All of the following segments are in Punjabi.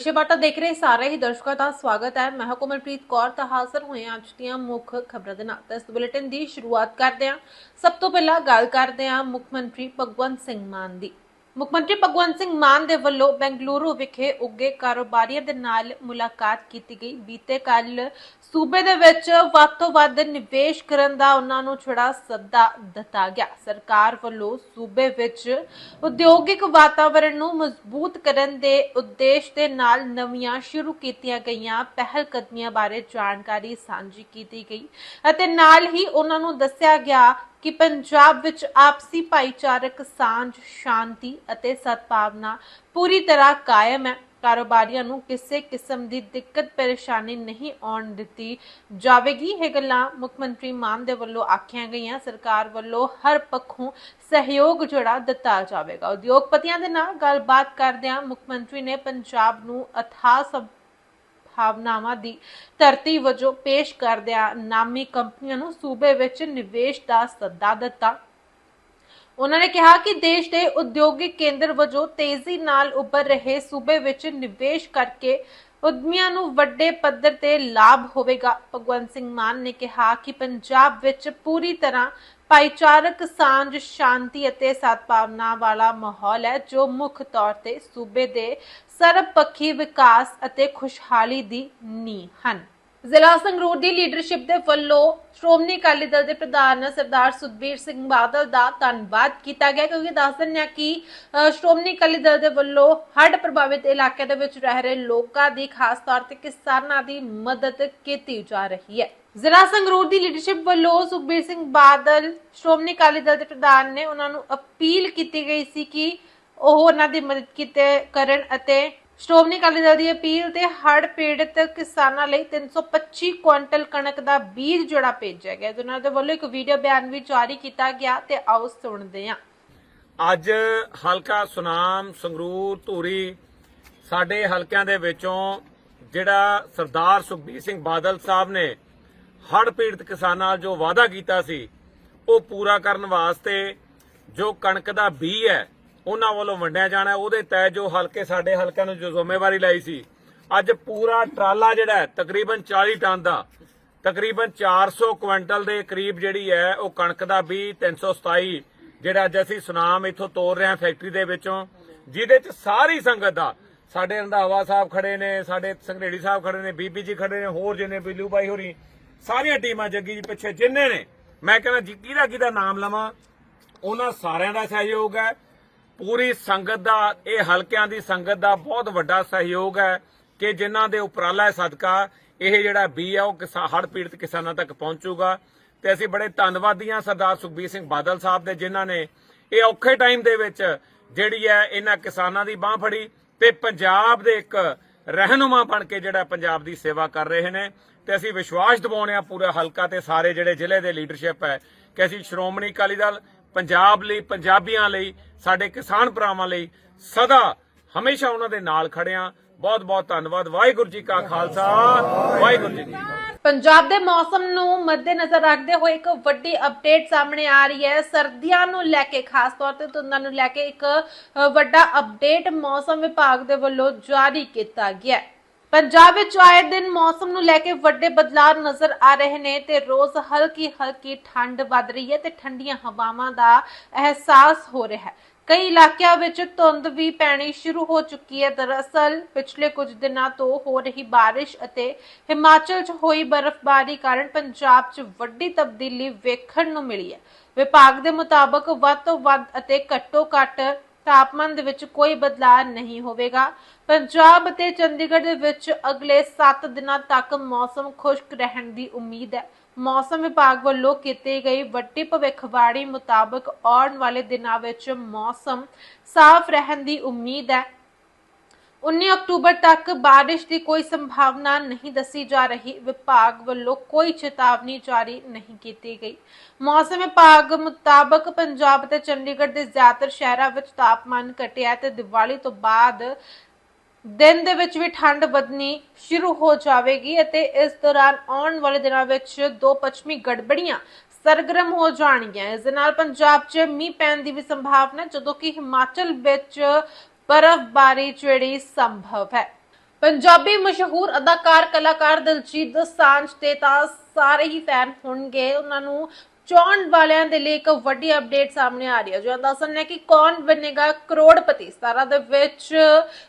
ਵਿਸ਼ੇ ਬਾਟਾ ਦੇਖ ਰਹੇ ਸਾਰੇ ਹੀ ਦਰਸ਼ਕਾਂ ਦਾ ਸਵਾਗਤ ਹੈ। ਮੈਂ ਹਾਂ ਕੌਰ, ਤਾਂ ਹਾਜ਼ਰ ਹੋਏ ਹਾਂ ਅੱਜ ਦੀਆਂ ਮੁੱਖ ਖਬਰਾਂ ਦੇ ਨਾਲ। ਇਸ ਬੁਲੇਟਿਨ ਦੀ ਸ਼ੁਰੂਆਤ ਕਰਦੇ ਹਾਂ। ਸਭ ਤੋਂ ਪਹਿਲਾਂ ਗੱਲ ਕਰਦੇ ਹਾਂ ਮੁੱਖ ਮੰਤਰੀ ਭਗਵੰਤ ਸਿੰਘ ਮਾਨ ਦੀ। ਮੁੱਖ ਮੰਤਰੀ ਭਗਵੰਤ ਸਿੰਘ ਮਾਨ ਦੇ ਵੱਲੋਂ ਬੈਂਗਲੁਰੂ ਵਿਖੇ ਉੱਗੇ ਕਾਰੋਬਾਰੀਆਂ ਦੇ ਨਾਲ ਮੁਲਾਕਾਤ ਕੀਤੀ ਗਈ। ਬੀਤੇ ਕੱਲ ਸੂਬੇ ਦੇ ਵਿੱਚ ਵੱਧ ਤੋਂ ਵੱਧ ਨਿਵੇਸ਼ ਕਰਨ ਦਾ ਉਹਨਾਂ ਨੂੰ ਛੜਾ ਸੱਦਾ ਦਿੱਤਾ ਗਿਆ। ਸਰਕਾਰ ਵੱਲੋਂ ਸੂਬੇ ਵਿੱਚ ਉਦਯੋਗਿਕ ਵਾਤਾਵਰਣ ਨੂੰ ਮਜ਼ਬੂਤ ਕਰਨ ਦੇ ਉਦੇਸ਼ ਦੇ ਨਾਲ ਨਵੀਆਂ ਸ਼ੁਰੂ ਕੀਤੀਆਂ ਗਈਆਂ ਪਹਿਲ ਕਦਮੀਆਂ ਬਾਰੇ ਜਾਣਕਾਰੀ ਸਾਂਝੀ ਕੀਤੀ ਗਈ ਅਤੇ ਨਾਲ ਹੀ ਉਹਨਾਂ ਨੂੰ ਦੱਸਿਆ ਗਿਆ ਕਿ ਪੰਜਾਬ ਵਿੱਚ ਆਪਸੀ ਭਾਈਚਾਰਕ ਸਾਂਝ, ਸ਼ਾਂਤੀ ਅਤੇ ਸਦਭਾਵਨਾ ਪੂਰੀ ਤਰ੍ਹਾਂ ਕਾਇਮ ਹੈ। ਕਾਰੋਬਾਰੀਆਂ ਨੂੰ ਕਿਸੇ ਕਿਸਮ ਦੀ ਦਿੱਕਤ ਪਰੇਸ਼ਾਨੀ ਨਹੀਂ ਆਉਣ ਦਿੱਤੀ ਜਾਵੇਗੀ। ਇਹ ਗੱਲਾਂ ਮੁੱਖ ਮੰਤਰੀ ਮਾਨ ਦੇ ਵੱਲੋਂ ਆਖੀਆਂ ਗਈਆਂ। ਸਰਕਾਰ ਵੱਲੋਂ ਹਰ ਪੱਖੋਂ ਸਹਿਯੋਗ ਜਿਹੜਾ ਦਿੱਤਾ ਜਾਵੇਗਾ। ਉਦਯੋਗਪਤੀਆਂ ਦੇ ਨਾਲ ਗੱਲਬਾਤ ਕਰਦਿਆਂ ਮੁੱਖ ਮੰਤਰੀ ਨੇ ਪੰਜਾਬ ਨੂੰ ਅਥਾਹ ਸਭ ਭਾਵਨਾਵਾਂ ਦੀ ਧਰਤੀ ਵਜੋਂ ਪੇਸ਼ ਕਰਦਿਆਂ ਨਾਮੀ ਕੰਪਨੀਆਂ ਨੂੰ ਸੂਬੇ ਵਿੱਚ ਨਿਵੇਸ਼ ਦਾ ਸੱਦਾ ਦਿੱਤਾ। ਉਹਨਾਂ ਨੇ ਕਿਹਾ ਕਿ ਦੇਸ਼ ਦੇ ਉਦਯੋਗਿਕ ਕੇਂਦਰ ਵਜੋਂ ਤੇਜ਼ੀ ਨਾਲ ਉੱਭਰ ਰਹੇ ਸੂਬੇ ਵਿੱਚ ਨਿਵੇਸ਼ ਕਰਕੇ ਉਦਮੀਆਂ ਨੂੰ ਵੱਡੇ ਪੱਧਰ ਤੇ ਲਾਭ ਹੋਵੇਗਾ। ਭਗਵੰਤ ਸਿੰਘ ਮਾਨ ਨੇ ਕਿਹਾ ਕਿ ਪੰਜਾਬ ਵਿੱਚ ਪੂਰੀ ਤਰ੍ਹਾਂ ਭਾਈਚਾਰਕ ਸਾਂਝ, ਸ਼ਾਂਤੀ ਅਤੇ ਸਦਭਾਵਨਾ ਵਾਲਾ ਮਾਹੌਲ ਹੈ, ਜੋ ਮੁੱਖ ਤੌਰ ਤੇ ਸੂਬੇ ਦੇ ਸਰਬਪੱਖੀ ਵਿਕਾਸ ਅਤੇ ਖੁਸ਼ਹਾਲੀ ਦੀ ਨੀਂਹ ਹਨ। ਜ਼ਿਲ੍ਹਾ ਸੰਗਰੂਰ ਦੀ ਲੀਡਰਸ਼ਿਪ ਦੇ ਵੱਲੋਂ ਸ਼੍ਰੋਮਣੀ ਅਕਾਲੀ ਦਲ ਦੇ ਪ੍ਰਧਾਨ ਸਰਦਾਰ ਸੁਖਬੀਰ ਸਿੰਘ ਬਾਦਲ ਦਾ ਧੰਨਵਾਦ ਕੀਤਾ ਗਿਆ, ਕਿਉਂਕਿ ਦੱਸ ਦਿੰਦੇ ਹਾਂ ਕਿ ਸ਼੍ਰੋਮਣੀ ਅਕਾਲੀ ਦਲ ਦੇ ਵੱਲੋਂ ਹੜ੍ਹ ਪ੍ਰਭਾਵਿਤ ਇਲਾਕੇ ਦੇ ਵਿੱਚ ਰਹਿ ਰਹੇ ਲੋਕਾਂ ਦੀ ਖਾਸ ਤੌਰ ਤੇ ਕਿਸਾਨਾਂ ਦੀ ਮਦਦ ਕੀਤੀ ਜਾ ਰਹੀ ਹੈ। ਜ਼ਿਲ੍ਹਾ ਸੰਗਰੂਰ ਦੀ ਲੀਡਰਸ਼ਿਪ ਵੱਲੋਂ ਸੁਖਬੀਰ ਸਿੰਘ ਬਾਦਲ ਸ਼੍ਰੋਮਣੀ ਅਕਾਲੀ ਦਲ ਦੇ ਪ੍ਰਧਾਨ ਨੇ ਉਹਨਾਂ ਨੂੰ ਅਪੀਲ ਕੀਤੀ ਗਈ ਸੀ ਕਿ ਉਹ ਉਹਨਾਂ ਦੀ ਮਦਦ ਕੀਤੇ ਕਰਨ ਅਤੇ ਸ਼੍ਰੋਮਣੀ ਅਕਾਲੀ ਦਲ ਦੀ ਅਪੀਲ ਤੇ ਹੜ੍ਹ ਪੀੜਤ ਕਿਸਾਨਾਂ ਲਈ 325 ਕੁਇੰਟਲ ਕਣਕ ਦਾ ਬੀਜ ਜਿਹੜਾ ਭੇਜਿਆ ਗਿਆ। ਉਹਨਾਂ ਦੇ ਵੱਲੋਂ ਇੱਕ ਵੀਡੀਓ ਬਿਆਨ ਵੀ ਜਾਰੀ ਕੀਤਾ ਗਿਆ ਤੇ ਆਓ ਸੁਣਦੇ ਹਾਂ। ਅੱਜ ਹਲਕਾ ਸੁਨਾਮ, ਸੰਗਰੂਰ, ਧੂਰੀ ਸਾਡੇ ਹਲਕਿਆਂ ਦੇ ਵਿੱਚੋਂ ਜਿਹੜਾ ਸਰਦਾਰ ਸੁਖਬੀਰ ਸਿੰਘ ਬਾਦਲ ਸਾਹਿਬ ਨੇ ਹੜ੍ਹ ਪੀੜਤ ਕਿਸਾਨਾਂ ਨਾਲ ਜੋ ਵਾਅਦਾ ਕੀਤਾ ਸੀ, ਉਹ ਪੂਰਾ ਕਰਨ ਵਾਸਤੇ ਜੋ ਕਣਕ ਦਾ ਬੀਜ ਹੈ ਉਹਨਾਂ ਵੱਲੋਂ ਵੰਡਿਆ ਜਾਣਾ, ਉਹਦੇ ਤਹਿਤ ਜੋ ਹਲਕੇ ਸਾਡੇ ਹਲਕਿਆਂ ਨੂੰ ਜੋ ਜ਼ਿੰਮੇਵਾਰੀ ਲਈ ਸੀ। ਅੱਜ ਪੂਰਾ ਟਰਾਲਾ ਜਿਹੜਾ ਤਕਰੀਬਨ 40 ਟਨ ਦਾ, ਤਕਰੀਬਨ 400 ਕੁਇੰਟਲ ਦੇ ਕਰੀਬ ਜਿਹੜੀ ਹੈ, ਉਹ ਕਣਕ ਦਾ ਵੀ 327 ਜਿਹੜਾ ਅੱਜ ਅਸੀਂ ਸੁਨਾਮ ਇੱਥੋਂ ਤੋੜ ਰਹੇ ਹਾਂ ਫੈਕਟਰੀ ਦੇ ਵਿੱਚੋਂ, ਜਿਹਦੇ ਚ ਸਾਰੀ ਸੰਗਤ ਦਾ, ਸਾਡੇ ਰੰਧਾਵਾ ਸਾਹਿਬ ਖੜੇ ਨੇ, ਸਾਡੇ ਸੰਘਰੇੜੀ ਸਾਹਿਬ ਖੜੇ ਨੇ, ਬੀਬੀ ਜੀ ਖੜੇ ਨੇ, ਹੋਰ ਜਿੰਨੇ ਬਿੱਲੂ ਬਾਈ ਹੋਰੀ, ਸਾਰੀਆਂ ਟੀਮਾਂ ਜੱਗੀ ਜੀ ਪਿੱਛੇ ਜਿੰਨੇ ਨੇ, ਮੈਂ ਕਹਿੰਦਾ ਜੀ ਕਿਹਦਾ ਕਿਹਦਾ ਨਾਮ ਲਵਾਂ? ਉਹਨਾਂ ਸਾਰਿਆਂ ਦਾ ਸਹਿਯੋਗ ਹੈ। ਪੂਰੀ ਸੰਗਤ ਦਾ, ਇਹ ਹਲਕਿਆਂ ਦੀ ਸੰਗਤ ਦਾ ਬਹੁਤ ਵੱਡਾ ਸਹਿਯੋਗ ਹੈ ਕਿ ਜਿਨ੍ਹਾਂ ਦੇ ਉਪਰਾਲਾ ਸਦਕਾ, ਇਹ ਜਿਹੜਾ ਬੀ ਹੈ, ਉਹ ਕਿਸਾ, ਹੜ੍ਹ ਪੀੜਤ ਕਿਸਾਨਾਂ ਤੱਕ ਪਹੁੰਚੂਗਾ। ਤੇ ਅਸੀਂ ਬੜੇ ਧੰਨਵਾਦੀ ਹਾਂ ਸਰਦਾਰ ਸੁਖਬੀਰ ਸਿੰਘ ਬਾਦਲ ਸਾਹਿਬ ਦੇ, ਜਿਨ੍ਹਾਂ ਨੇ ਇਹ ਔਖੇ ਟਾਈਮ ਦੇ ਵਿੱਚ ਜਿਹੜੀ ਹੈ ਇਹਨਾਂ ਕਿਸਾਨਾਂ ਦੀ ਬਾਹ ਫੜੀ ਤੇ ਪੰਜਾਬ ਦੇ ਇੱਕ ਰਹਿਨੁਮਾ ਬਣ ਕੇ ਜਿਹੜਾ ਪੰਜਾਬ ਦੀ ਸੇਵਾ ਕਰ ਰਹੇ ਨੇ। ਤੇ ਅਸੀਂ ਵਿਸ਼ਵਾਸ ਦਿਵਾਉਣੇ ਹਾਂ ਪੂਰਾ ਹਲਕਾ ਤੇ ਸਾਰੇ ਜਿਹੜੇ ਜ਼ਿਲ੍ਹੇ ਦੇ ਲੀਡਰਸ਼ਿਪ ਹੈ ਕਿ ਅਸੀਂ ਸ਼੍ਰੋਮਣੀ ਅਕਾਲੀ ਦਲ ਪੰਜਾਬ ਲਈ, ਪੰਜਾਬੀਆਂ ਲਈ, ਸਾਡੇ ਕਿਸਾਨ ਭਰਾਵਾਂ ਲਈ ਸਦਾ ਹਮੇਸ਼ਾ ਉਹਨਾਂ ਦੇ ਨਾਲ ਖੜਿਆਂ ਬਹੁਤ ਬਹੁਤ ਧੰਨਵਾਦ। ਵਾਹਿਗੁਰੂ ਜੀ ਕਾ ਖਾਲਸਾ। ਵਾਹਿਗੁਰੂ ਜੀ ਪੰਜਾਬ ਦੇ ਮੌਸਮ ਨੂੰ ਮੱਦੇਨਜ਼ਰ ਰੱਖਦੇ ਹੋਏ ਇੱਕ ਵੱਡੀ ਅਪਡੇਟ ਸਾਹਮਣੇ ਆ ਰਹੀ ਹੈ। ਸਰਦੀਆਂ ਨੂੰ ਲੈ ਕੇ, ਖਾਸ ਤੌਰ ਤੇ ਧੁੰਦਾਂ ਨੂੰ ਲੈ ਕੇ ਇੱਕ ਵੱਡਾ ਅਪਡੇਟ ਮੌਸਮ ਵਿਭਾਗ ਦੇ ਵੱਲੋਂ ਜਾਰੀ ਕੀਤਾ ਗਿਆ ਹੈ। ਪੰਜਾਬ ਵਿੱਚ ਆਏ ਦਿਨ ਮੌਸਮ ਨੂੰ ਲੈ ਕੇ ਵੱਡੇ ਬਦਲਾਅ ਨਜ਼ਰ ਆ ਰਹੇ ਨੇ ਤੇ ਰੋਜ਼ ਹਲਕੀ ਹਲਕੀ ਠੰਡ ਵੱਧ ਰਹੀ ਹੈ ਤੇ ਠੰਡੀਆਂ ਹਵਾਵਾਂ ਦਾ ਅਹਿਸਾਸ ਹੋ ਰਿਹਾ ਹੈ। ਕਈ ਇਲਾਕਿਆਂ ਵਿੱਚ ਧੁੰਦ ਵੀ ਪੈਣੀ ਸ਼ੁਰੂ ਹੋ ਚੁੱਕੀ ਹੈ। ਦਰਅਸਲ ਪਿਛਲੇ ਕੁਝ ਦਿਨਾਂ ਤੋਂ ਹੋ ਰਹੀ ਬਾਰਿਸ਼ ਅਤੇ ਹਿਮਾਚਲ 'ਚ ਹੋਈ ਬਰਫ਼ਬਾਰੀ ਕਾਰਨ ਪੰਜਾਬ 'ਚ ਵੱਡੀ ਤਬਦੀਲੀ ਵੇਖਣ ਨੂੰ ਮਿਲੀ ਹੈ। ਵਿਭਾਗ ਦੇ ਮੁਤਾਬਕ ਵੱਧ ਤੋਂ ਵੱਧ ਅਤੇ ਘੱਟੋ ਘੱਟ ਤਾਪਮਾਨ ਦੇ ਵਿੱਚ ਕੋਈ ਬਦਲਾਅ ਨਹੀਂ ਹੋਵੇਗਾ। ਪੰਜਾਬ ਅਤੇ ਚੰਡੀਗੜ੍ਹ ਦੇ ਵਿੱਚ ਅਗਲੇ 7 ਦਿਨਾਂ ਤੱਕ ਮੌਸਮ ਖੁਸ਼ਕ ਰਹਿਣ ਦੀ ਉਮੀਦ ਹੈ। ਮੌਸਮ ਵਿਭਾਗ ਵੱਲੋਂ ਕੀਤੀ ਗਈ ਵੱਡੀ ਭਵਿੱਖਬਾਣੀ ਮੁਤਾਬਕ ਆਉਣ ਵਾਲੇ ਦਿਨਾਂ ਵਿੱਚ ਮੌਸਮ ਸਾਫ਼ ਰਹਿਣ ਦੀ ਉਮੀਦ ਹੈ। 19 ਅਕਤੂਬਰ ਤੱਕ ਬਾਰਿਸ਼ ਦੀ ਕੋਈ ਸੰਭਾਵਨਾ ਨਹੀਂ ਦੱਸੀ ਜਾ ਰਹੀ। ਵਿਭਾਗ ਵੱਲੋਂ ਕੋਈ ਚੇਤਾਵਨੀ ਜਾਰੀ ਨਹੀਂ ਕੀਤੀ ਗਈ। ਮੌਸਮ ਵਿਭਾਗ ਮੁਤਾਬਕ ਪੰਜਾਬ ਤੇ ਚੰਡੀਗੜ੍ਹ ਦੇ ਜ਼ਿਆਦਾਤਰ ਸ਼ਹਿਰਾਂ ਵਿੱਚ ਤਾਪਮਾਨ ਘਟਿਆ ਤੇ ਦੀਵਾਲੀ ਤੋਂ ਬਾਅਦ ਦਿਨ ਦੇ ਵਿੱਚ ਵੀ ਠੰਡ ਵਧਣੀ ਸ਼ੁਰੂ ਹੋ ਜਾਵੇਗੀ ਅਤੇ ਇਸ ਦੌਰਾਨ ਆਉਣ ਵਾਲੇ ਦਿਨਾਂ ਵਿੱਚ ਦੋ ਪੱਛਮੀ ਗੜਬੜੀਆਂ ਸਰਗਰਮ ਹੋ ਜਾਣਗੀਆਂ। ਇਸ ਦੇ ਨਾਲ ਪੰਜਾਬ 'ਚ ਮੀਂਹ ਪੈਣ ਦੀ ਵੀ ਸੰਭਾਵਨਾ, ਜਦੋਂ ਕਿ ਹਿਮਾਚਲ ਵਿੱਚ ਬਰਫ਼ਬਾਰੀ ਜਿਹੜੀ ਸੰਭਵ ਹੈ। ਪੰਜਾਬੀ ਮਸ਼ਹੂਰ ਅਦਾਕਾਰ, ਕਲਾਕਾਰ ਦਿਲਜੀਤ ਦੋਸਾਂਝ ਤੇ ਤਾਂ ਸਾਰੇ ਹੀ ਫੈਨ ਹੋਣਗੇ। ਉਹਨਾਂ ਨੂੰ ਚੌਣ ਵਾਲਿਆਂ ਦੇ ਲਈ ਇੱਕ ਵੱਡੀ ਅਪਡੇਟ ਸਾਹਮਣੇ ਆ ਰਹੀ ਹੈ। ਜੋ ਦੱਸਣ ਹੈ ਕਿ ਕੌਣ ਬਣੇਗਾ ਕਰੋੜਪਤੀ। ਸਤਾਰਾ ਦੇ ਵਿੱਚ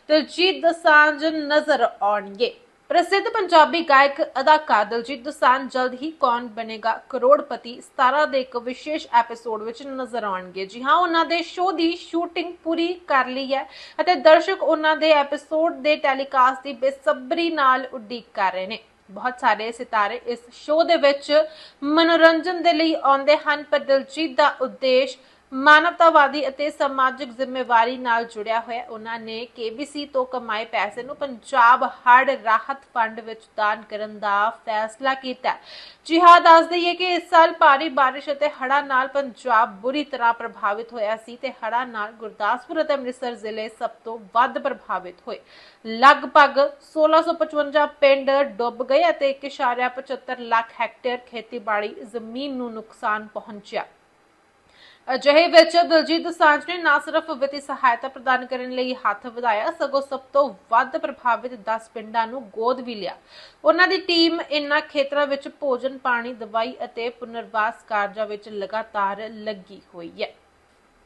ਦਿਲਜੀਤ ਦੋਸਾਂਝ ਨਜ਼ਰ ਆਉਣਗੇ। ਪ੍ਰਸਿੱਧ ਪੰਜਾਬੀ ਗਾਇਕ, ਅਦਾਕਾਰ ਦਿਲਜੀਤ ਦੋਸਾਂਝ ਜਲਦ ਹੀ ਕੌਣ ਬਣੇਗਾ? ਕਰੋੜਪਤੀ 17 ਦੇ ਇੱਕ ਵਿਸ਼ੇਸ਼ ਐਪੀਸੋਡ ਵਿੱਚ ਨਜ਼ਰ ਆਉਣਗੇ। ਜੀ ਹਾਂ, ਉਹਨਾਂ ਦੇ ਸ਼ੋਅ ਦੀ ਸ਼ੂਟਿੰਗ ਪੂਰੀ ਕਰ ਲਈ ਹੈ ਅਤੇ ਦਰਸ਼ਕ ਉਹਨਾਂ ਦੇ ਐਪੀਸੋਡ ਦੇ ਟੈਲੀਕਾਸਟ ਦੀ ਬੇਸਬਰੀ ਨਾਲ ਉਡੀਕ ਕਰ ਰਹੇ ਨੇ। ਬਹੁਤ ਸਾਰੇ ਸਿਤਾਰੇ ਇਸ ਸ਼ੋਅ ਦੇ ਵਿੱਚ ਮਨੋਰੰਜਨ ਦੇ ਲਈ ਆਉਂਦੇ ਹਨ, ਪਰ ਦਿਲਜੀਤ ਦਾ ਉਦੇਸ਼ ਮਾਨਵਤਾਵਾਦੀ ਅਤੇ ਸਮਾਜਿਕ ਜ਼ਿੰਮੇਵਾਰੀ ਨਾਲ ਜੁੜਿਆ ਹੋਇਆ ਉਹਨਾਂ ਨੇ KBC ਤੋਂ ਕਮਾਏ ਪੈਸੇ ਨੂੰ ਪੰਜਾਬ ਹੜ੍ਹ ਰਾਹਤ ਫੰਡ ਵਿੱਚ ਦਾਨ ਕਰਨ ਦਾ ਫੈਸਲਾ ਕੀਤਾ ਜੀ ਹਾਂ, ਦੱਸ ਦਈਏ ਕਿ ਇਸ ਸਾਲ ਭਾਰੀ ਬਾਰਿਸ਼ ਅਤੇ ਹੜ੍ਹਾਂ ਨਾਲ ਪੰਜਾਬ ਬੁਰੀ ਤਰ੍ਹਾਂ ਪ੍ਰਭਾਵਿਤ ਹੋਇਆ ਸੀ ਤੇ ਹੜ੍ਹਾਂ ਨਾਲ ਗੁਰਦਾਸਪੁਰ ਅਤੇ ਅੰਮ੍ਰਿਤਸਰ ਜ਼ਿਲ੍ਹੇ ਸਭ ਤੋਂ ਵੱਧ ਪ੍ਰਭਾਵਿਤ ਹੋਏ। ਲਗਭਗ 1655 ਪਿੰਡ ਡੁੱਬ ਗਏ ਅਤੇ 1.75 ਲੱਖ ਹੈਕਟੇਅਰ ਖੇਤੀਬਾੜੀ ਜ਼ਮੀਨ ਨੂੰ ਨੁਕਸਾਨ ਪਹੁੰਚਿਆ। ਅਜਿਹੇ ਵਿੱਚ ਦਿਲਜੀਤ ਸਾਂਝ ਨੇ ਨਾ ਸਿਰਫ ਵਿੱਤੀ ਸਹਾਇਤਾ ਪ੍ਰਦਾਨ ਕਰਨ ਲਈ ਹੱਥ ਵਧਾਇਆ, ਸਗੋਂ ਸਭ ਤੋਂ ਵੱਧ ਪ੍ਰਭਾਵਿਤ 10 ਪਿੰਡਾਂ ਨੂੰ ਗੋਦ ਵੀ ਲਿਆ। ਉਹਨਾਂ ਦੀ ਟੀਮ ਇਨ੍ਹਾਂ ਖੇਤਰਾਂ ਵਿੱਚ ਭੋਜਨ, ਪਾਣੀ, ਦਵਾਈ ਅਤੇ ਪੁਨਰਵਾਸ ਕਾਰਜਾਂ ਵਿੱਚ ਲਗਾਤਾਰ ਲੱਗੀ ਹੋਈ ਹੈ।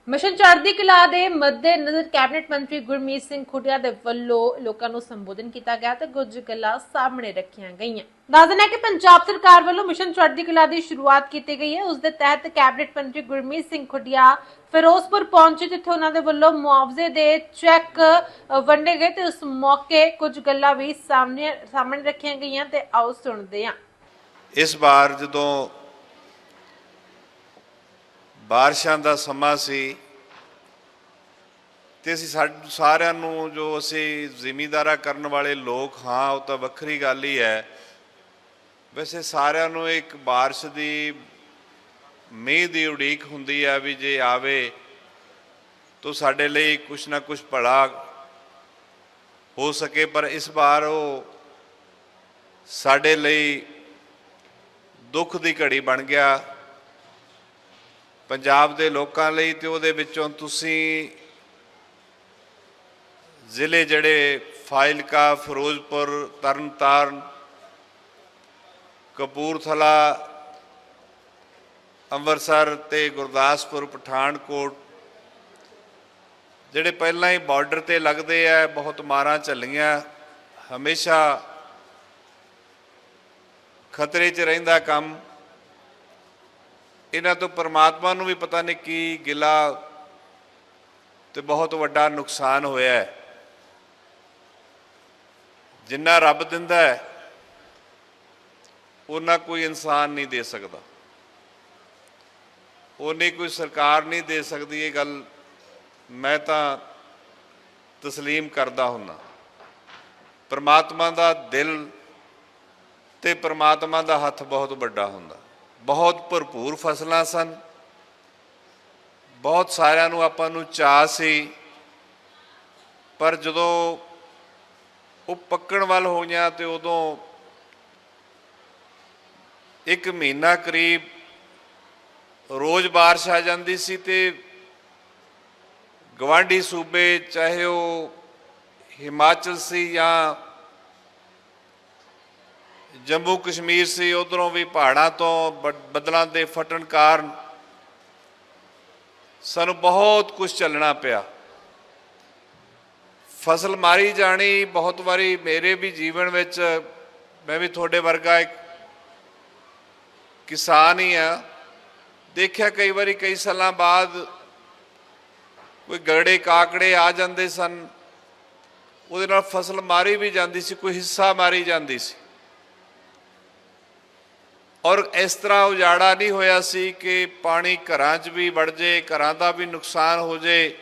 ਮਿਸ਼ਨ ਚੜ੍ਹਦੀ ਕਲਾ ਦੇ ਮੱਦੇ ਨਜ਼ਰ ਕੈਬਨਿਟ ਮੰਤਰੀ ਗੁਰਮੀਤ ਸਿੰਘ ਖੁੱਟਿਆ ਦੇ ਵੱਲੋਂ ਲੋਕਾਂ ਨੂੰ ਸੰਬੋਧਨ ਕੀਤਾ ਗਿਆ ਤੇ ਕੁਝ ਗੱਲਾਂ ਸਾਹਮਣੇ ਰੱਖੀਆਂ ਗਈਆਂ। ਦੱਸਣਾ ਹੈ ਕਿ ਪੰਜਾਬ ਸਰਕਾਰ ਵੱਲੋਂ ਮਿਸ਼ਨ ਚੜ੍ਹਦੀ ਕਲਾ ਦੀ ਸ਼ੁਰੂਆਤ ਕੀਤੀ ਗਈ ਹੈ। ਉਸ ਦੇ ਤਹਿਤ ਕੈਬਨਿਟ ਮੰਤਰੀ ਗੁਰਮੀਤ ਸਿੰਘ ਖੁੱਟਿਆ ਫਿਰੋਜ਼ਪੁਰ ਪਹੁੰਚੇ, ਜਿੱਥੇ ਉਹਨਾਂ ਦੇ ਵੱਲੋਂ ਮੁਆਵਜ਼ੇ ਦੇ ਚੈੱਕ ਵੰਡੇ ਗਏ ਤੇ ਉਸ ਮੌਕੇ ਕੁਝ ਗੱਲਾਂ ਵੀ ਸਾਹਮਣੇ ਸਾਹਮਣੇ ਰੱਖੀਆਂ ਗਈਆਂ ਤੇ ਆਓ ਸੁਣਦੇ ਹਾਂ। ਇਸ ਵਾਰ ਜਦੋਂ ਬਾਰਿਸ਼ਾਂ ਦਾ ਸਮਾਂ ਸੀ ਤੇ ਅਸੀਂ ਸਾ- ਸਾਰਿਆਂ ਨੂੰ ਜੋ ਅਸੀਂ ਜ਼ਿਮੀਂਦਾਰਾ ਕਰਨ ਵਾਲੇ ਲੋਕ ਹਾਂ, ਉਹ ਤਾਂ ਵੱਖਰੀ ਗੱਲ ਹੀ ਹੈ। ਵੈਸੇ ਸਾਰਿਆਂ ਨੂੰ ਇੱਕ ਬਾਰਿਸ਼ ਦੀ ਮੀਂਹ ਦੀ ਉਡੀਕ ਹੁੰਦੀ ਆ ਵੀ ਜੇ ਆਵੇ ਤਾਂ ਸਾਡੇ ਲਈ ਕੁਛ ਨਾ ਕੁਛ ਭਲਾ ਹੋ ਸਕੇ, ਪਰ ਇਸ ਵਾਰ ਉਹ ਸਾਡੇ ਲਈ ਦੁੱਖ ਦੀ ਘੜੀ ਬਣ ਗਿਆ। ਪੰਜਾਬ ਦੇ ਲੋਕਾਂ ਲਈ ਤੇ ਉਹਦੇ ਵਿੱਚੋਂ ਤੁਸੀਂ ਜ਼ਿਲ੍ਹੇ ਜਿਹੜੇ ਫਾਜ਼ਿਲਕਾ, ਫਿਰੋਜ਼ਪੁਰ, ਤਰਨਤਾਰਨ, ਕਪੂਰਥਲਾ, ਅੰਮ੍ਰਿਤਸਰ ਤੇ ਗੁਰਦਾਸਪੁਰ, ਪਠਾਨਕੋਟ, ਜਿਹੜੇ ਪਹਿਲਾਂ ਹੀ ਬਾਰਡਰ ਤੇ ਲੱਗਦੇ ਆ, ਬਹੁਤ ਮਾਰਾਂ ਝੱਲੀਆਂ ਹਮੇਸ਼ਾ ਖਤਰੇ 'ਚ ਰਹਿੰਦਾ ਕੰਮ। ਇਹਨਾਂ ਤੋਂ ਪਰਮਾਤਮਾ ਨੂੰ ਵੀ ਪਤਾ ਨਹੀਂ ਕੀ ਗਿਲਾ ਤੇ ਬਹੁਤ ਵੱਡਾ ਨੁਕਸਾਨ ਹੋਇਆ ਹੈ। ਜਿੰਨਾ ਰੱਬ ਦਿੰਦਾ ਹੈ ਉਹਨਾਂ ਕੋਈ ਇਨਸਾਨ ਨਹੀਂ ਦੇ ਸਕਦਾ। ਉਹਨੇ ਕੋਈ ਸਰਕਾਰ ਨਹੀਂ ਦੇ ਸਕਦੀ, ਇਹ ਗੱਲ ਮੈਂ ਤਾਂ ਤਸਲੀਮ ਕਰਦਾ ਹੁੰਨਾ। ਪਰਮਾਤਮਾ ਦਾ ਦਿਲ ਤੇ ਪਰਮਾਤਮਾ ਦਾ ਹੱਥ ਬਹੁਤ ਵੱਡਾ ਹੁੰਦਾ। ਬਹੁਤ ਭਰਪੂਰ ਫਸਲਾਂ ਸਨ। ਬਹੁਤ ਸਾਰਿਆਂ ਨੂੰ ਆਪਾਂ ਨੂੰ ਚਾਹ ਸੀ। ਪਰ ਜਦੋਂ ਉਹ ਪੱਕਣ ਵੱਲ ਹੋਈਆਂ ਤੇ ਉਦੋਂ ਇੱਕ ਮਹੀਨਾ ਕਰੀਬ ਰੋਜ਼ ਬਾਰਿਸ਼ ਆ ਜਾਂਦੀ ਸੀ ਤੇ ਗਵਾਂਢੀ ਸੂਬੇ ਚਾਹੇ ਉਹ ਹਿਮਾਚਲ ਸੀ ਜਾਂ ਜੰਮੂ ਕਸ਼ਮੀਰ ਸੀ, ਉਧਰੋਂ ਵੀ ਪਹਾੜਾਂ ਤੋਂ ਬ- ਬੱਦਲਾਂ ਦੇ ਫਟਣ ਕਾਰਨ ਸਾਨੂੰ ਬਹੁਤ ਕੁਝ ਚੱਲਣਾ ਪਿਆ। ਫਸਲ ਮਾਰੀ ਜਾਣੀ, ਬਹੁਤ ਵਾਰੀ ਮੇਰੇ ਵੀ ਜੀਵਨ ਵਿੱਚ ਮੈਂ ਵੀ ਤੁਹਾਡੇ ਵਰਗਾ ਇੱਕ ਕਿਸਾਨ ਹੀ ਆ ਦੇਖਿਆ ਕਈ ਵਾਰੀ ਕਈ ਸਾਲਾਂ ਬਾਅਦ ਕੋਈ ਗੜੇ ਕਾਕੜੇ ਆ ਜਾਂਦੇ ਸਨ, ਉਹਦੇ ਨਾਲ ਫਸਲ ਮਾਰੀ ਵੀ ਜਾਂਦੀ ਸੀ, ਕੋਈ ਹਿੱਸਾ ਮਾਰੀ ਜਾਂਦੀ ਸੀ। ਔਰ ਇਸ ਤਰ੍ਹਾਂ ਉਜਾੜਾ ਨਹੀਂ ਹੋਇਆ ਸੀ ਕਿ ਪਾਣੀ ਘਰਾਂ 'ਚ ਵੀ ਵੜ ਜੇ, ਘਰਾਂ ਦਾ ਵੀ ਨੁਕਸਾਨ ਹੋ ਜੇ।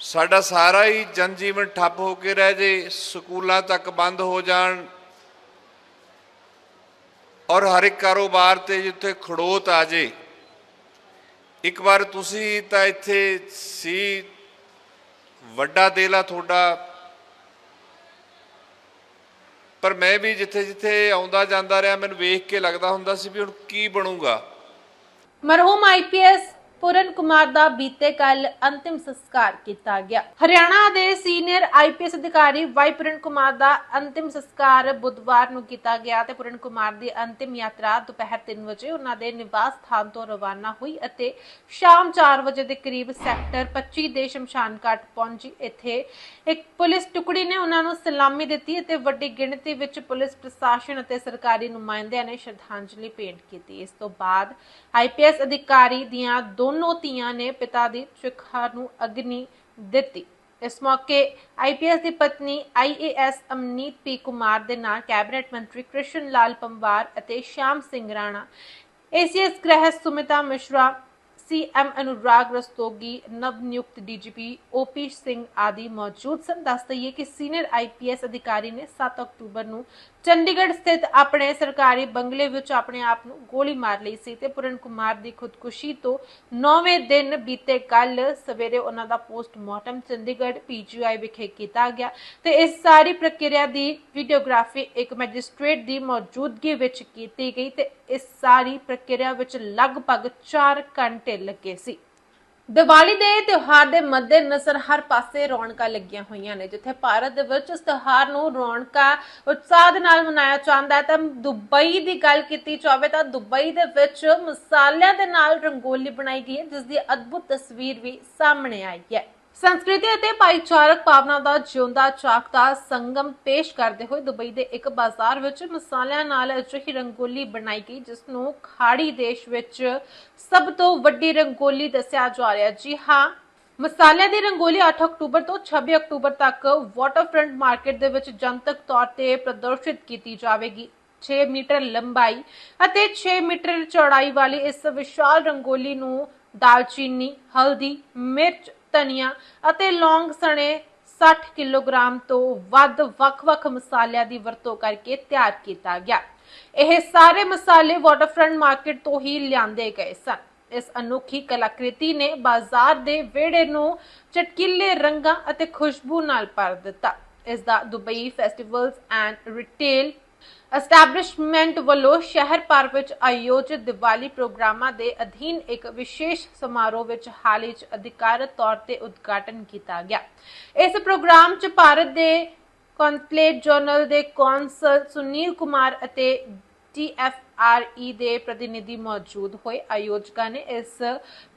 ਸਾਡਾ ਸਾਰਾ ਹੀ ਜਨਜੀਵਨ ਠੱਪ ਹੋ ਕੇ ਰਹਿ ਜੇ, ਸਕੂਲਾਂ ਤੱਕ ਬੰਦ ਹੋ ਜਾਣ। ਔਰ ਹਰ ਇੱਕ ਕਾਰੋਬਾਰ ਤੇ ਜਿੱਥੇ ਖੜੋਤ ਆ ਜੇ। ਇੱਕ ਵਾਰ ਤੁਸੀਂ ਤਾਂ ਇੱਥੇ ਸੀ, ਵੱਡਾ ਦਿਲ ਆ ਤੁਹਾਡਾ ਪਰ ਮੈਂ ਵੀ ਜਿੱਥੇ ਜਿੱਥੇ ਆਉਂਦਾ ਜਾਂਦਾ ਰਿਹਾ, ਮੈਨੂੰ ਵੇਖ ਕੇ ਲੱਗਦਾ ਹੁੰਦਾ ਸੀ ਵੀ ਹੁਣ ਕੀ ਬਣੂਗਾ। ਮਰਹੂਮ ਆਈਪੀਐਸ ਪੂਰਨ ਕੁਮਾਰ ਦਾ ਬੀਤੇ ਕੱਲ ਅੰਤਿਮ ਸੰਸਕਾਰ ਕੀਤਾ ਗਿਆ। ਹਰਿਆਣਾ ਦੇ ਸੀਨੀਅਰ ਆਈਪੀਐਸ ਅਧਿਕਾਰੀ ਵਾਈ ਪੂਰਨ ਕੁਮਾਰ ਦਾ ਅੰਤਿਮ ਸੰਸਕਾਰ ਬੁੱਧਵਾਰ ਨੂੰ ਕੀਤਾ ਗਿਆ ਤੇ ਪੂਰਨ ਕੁਮਾਰ ਦੀ ਅੰਤਿਮ ਯਾਤਰਾ ਦੁਪਹਿਰ 3 ਵਜੇ ਉਹਨਾਂ ਦੇ ਨਿਵਾਸ ਸਥਾਨ ਤੋਂ ਰਵਾਨਾ ਹੋਈ ਅਤੇ ਸ਼ਾਮ 4 ਵਜੇ ਦੇ ਕਰੀਬ ਸੈਕਟਰ 25 ਦੇ ਸ਼ਮਸ਼ਾਨ ਘਾਟ ਪਹੁੰਚੀ। ਇੱਥੇ ਇੱਕ ਪੁਲਿਸ ਟੁਕੜੀ ਨੇ ਉਹਨਾਂ ਨੂੰ ਸਲਾਮੀ ਦਿੱਤੀ ਅਤੇ ਵੱਡੀ ਗਿਣਤੀ ਵਿੱਚ ਪੁਲਿਸ ਪ੍ਰਸ਼ਾਸਨ ਅਤੇ ਸਰਕਾਰੀ ਨੁਮਾਇੰਦਿਆਂ ਨੇ ਸ਼ਰਧਾਂਜਲੀ ਭੇਂਟ ਕੀਤੀ। ਇਸ ਤੋਂ ਬਾਅਦ ਆਈਪੀਐਸ ਅਧਿਕਾਰੀ ਦੀਆਂ ਦੋਨੋਂ ਧੀਆਂ ਨੇ ਪਿਤਾ ਦੀ ਚਿਖਾ ਨੂੰ ਅਗਨੀ ਦਿੱਤੀ। ਇਸ ਮੌਕੇ ਆਈਪੀਐਸ ਦੀ ਪਤਨੀ ਆਈਏਐਸ ਅਮਨੀਤ ਪੀ ਕੁਮਾਰ ਦੇ ਨਾਲ ਕੈਬਨਿਟ ਮੰਤਰੀ ਕ੍ਰਿਸ਼ਨ ਲਾਲ ਪੰਵਾਰ ਅਤੇ ਸ਼ਾਮ ਸਿੰਘ ਰਾਣਾ ਏਸੀਐਸ ਗ੍ਰਹਿ ਸੁਮਿਤਾ ਮਿਸ਼ਰਾ ਸੀਐਮ ਅਨੁਰਾਗ ਰਸਤੋਗੀ ਨਵ ਨਿਯੁਕਤ ਡੀਜੀਪੀ ਓਪੀ ਸਿੰਘ ਆਦਿ ਮੌਜੂਦ ਸਨ। ਦੱਸ ਦਈਏ ਕਿ ਸੀਨੀਅਰ ਆਈਪੀਐਸ ਅਧਿਕਾਰੀ ਨੇ 7 ਅਕਤੂਬਰ ਨੂੰ ਚੰਡੀਗੜ੍ਹ ਸਥਿਤ ਆਪਣੇ ਸਰਕਾਰੀ ਬੰਗਲੇ ਵਿੱਚ ਆਪਣੇ ਆਪ ਨੂੰ ਗੋਲੀ ਮਾਰ ਲਈ ਸੀ ਤੇ ਪੂਰਨ ਕੁਮਾਰ ਦੀ ਖੁਦਕੁਸ਼ੀ ਤੋਂ 9ਵੇਂ ਦਿਨ ਬੀਤੇ ਕੱਲ ਸਵੇਰੇ ਉਹਨਾਂ ਦਾ ਪੋਸਟਮਾਰਟਮ ਚੰਡੀਗੜ੍ਹ ਪੀਜੀਆਈ ਵਿਖੇ ਕੀਤਾ ਗਿਆ ਤੇ ਇਸ ਸਾਰੀ ਪ੍ਰਕਿਰਿਆ ਦੀ ਵੀਡੀਓਗ੍ਰਾਫੀ ਇੱਕ ਮੈਜਿਸਟ੍ਰੇਟ ਦੀ ਮੌਜੂਦਗੀ ਵਿੱਚ ਕੀਤੀ ਗਈ ਤੇ ਇਸ ਸਾਰੀ ਪ੍ਰਕਿਰਿਆ ਵਿੱਚ ਲਗਭਗ 4 ਘੰਟੇ ਲੱਗੇ ਸੀ। ਦੀਵਾਲੀ ਦੇ ਤਿਉਹਾਰ ਦੇ ਮੱਦੇਨਜ਼ਰ ਹਰ ਪਾਸੇ ਰੌਣਕਾਂ ਲੱਗੀਆਂ ਹੋਈਆਂ ਨੇ, ਜਿੱਥੇ ਭਾਰਤ ਦੇ ਵਿੱਚ ਇਸ ਤਿਉਹਾਰ ਨੂੰ ਰੌਣਕਾਂ, ਉਤਸ਼ਾਹ ਦੇ ਨਾਲ ਮਨਾਇਆ ਜਾਂਦਾ ਹੈ। ਤਾਂ ਦੁਬਈ ਦੀ ਗੱਲ ਕੀਤੀ ਜਾਵੇ ਤਾਂ ਦੁਬਈ ਦੇ ਵਿੱਚ ਮਸਾਲਿਆਂ ਦੇ ਨਾਲ ਰੰਗੋਲੀ ਬਣਾਈ ਗਈ ਹੈ, ਜਿਸ ਦੀ ਅਦਭੁਤ ਤਸਵੀਰ ਵੀ ਸਾਹਮਣੇ ਆਈ ਹੈ। ਸੰਸਕ੍ਰਿਤੀ ਅਤੇ ਭਾਈਚਾਰਕ ਭਾਵਨਾ ਦਾ ਜਿਉਂਦਾ ਚਾਕਦਾ ਸੰਗਮ ਪੇਸ਼ ਕਰਦੇ ਹੋਏ ਦੁਬਈ ਦੇ ਇੱਕ ਬਾਜ਼ਾਰ ਵਿੱਚ ਮਸਾਲਿਆਂ ਨਾਲ ਅਜਿਹੀ ਰੰਗੋਲੀ ਬਣਾਈ ਗਈ, ਜਿਸ ਨੂੰ ਖਾੜੀ ਦੇਸ਼ ਵਿੱਚ ਸਭ ਤੋਂ ਵੱਡੀ ਰੰਗੋਲੀ ਦੱਸਿਆ ਜਾ ਰਿਹਾ ਜੀ ਹਾਂ, ਮਸਾਲਿਆਂ ਦੀ ਰੰਗੋਲੀ 8 ਅਕਤੂਬਰ ਤੋਂ 26 ਅਕਤੂਬਰ ਤੱਕ ਵਾਟਰਫਰੰਟ ਮਾਰਕੀਟ ਦੇ ਵਿੱਚ ਜਨਤਕ ਤੌਰ ਤੇ ਪ੍ਰਦਰਸ਼ਿਤ ਕੀਤੀ ਜਾਵੇਗੀ। 6 ਮੀਟਰ ਲੰਬਾਈ ਅਤੇ 6 ਮੀਟਰ ਚੌੜਾਈ ਵਾਲੀ ਇਸ ਵਿਸ਼ਾਲ ਰੰਗੋਲੀ ਨੂੰ ਦਾਲਚੀਨੀ, ਹਲਦੀ, ਮਿਰਚ ਧਨੀਆ ਅਤੇ ਲੌਂਗ ਸਣੇ 60 ਕਿਲੋਗ੍ਰਾਮ ਤੋਂ ਵੱਧ ਵੱਖ-ਵੱਖ ਮਸਾਲਿਆਂ ਦੀ ਵਰਤੋਂ ਕਰਕੇ ਤਿਆਰ ਕੀਤਾ ਗਿਆ। ਇਹ ਸਾਰੇ ਮਸਾਲੇ ਵਾਟਰਫਰੰਟ ਮਾਰਕੀਟ ਤੋਂ ਹੀ ਲਿਆਂਦੇ ਗਏ ਸਨ। ਇਸ ਅਨੋਖੀ ਕਲਾਕ੍ਰਿਤੀ ਨੇ ਬਾਜ਼ਾਰ ਦੇ ਵਿਹੜੇ ਨੂੰ ਚਟਕੀਲੇ ਰੰਗਾਂ ਅਤੇ ਖੁਸ਼ਬੂ ਨਾਲ ਭਰ ਦਿੱਤਾ। ਇਸ ਦਾ Dubai festivals and retail establishment ਵੱਲੋਂ ਸ਼ਹਿਰ ਭਰ ਵਿੱਚ ਆਯੋਜਿਤ ਦੀਵਾਲੀ ਪ੍ਰੋਗਰਾਮਾਂ ਦੇ ਅਧੀਨ ਇੱਕ ਵਿਸ਼ੇਸ਼ ਸਮਾਰੋਹ ਵਿੱਚ ਹਾਲ ਹੀ 'ਚ ਅਧਿਕਾਰਤ ਤੌਰ ਤੇ ਉਦਘਾਟਨ ਕੀਤਾ ਗਿਆ। ਇਸ ਪ੍ਰੋਗਰਾਮ 'ਚ ਭਾਰਤ ਦੇ ਕੌਨਸਲੇਟ ਜਨਰਲ ਦੇ ਕੌਂਸਲ ਸੁਨੀਲ ਕੁਮਾਰ ਅਤੇ TFRE ਦੇ ਪ੍ਰਤੀਨਿਧੀ ਮੌਜੂਦ ਹੋਏ। ਆਯੋਜਕਾਂ ਨੇ ਇਸ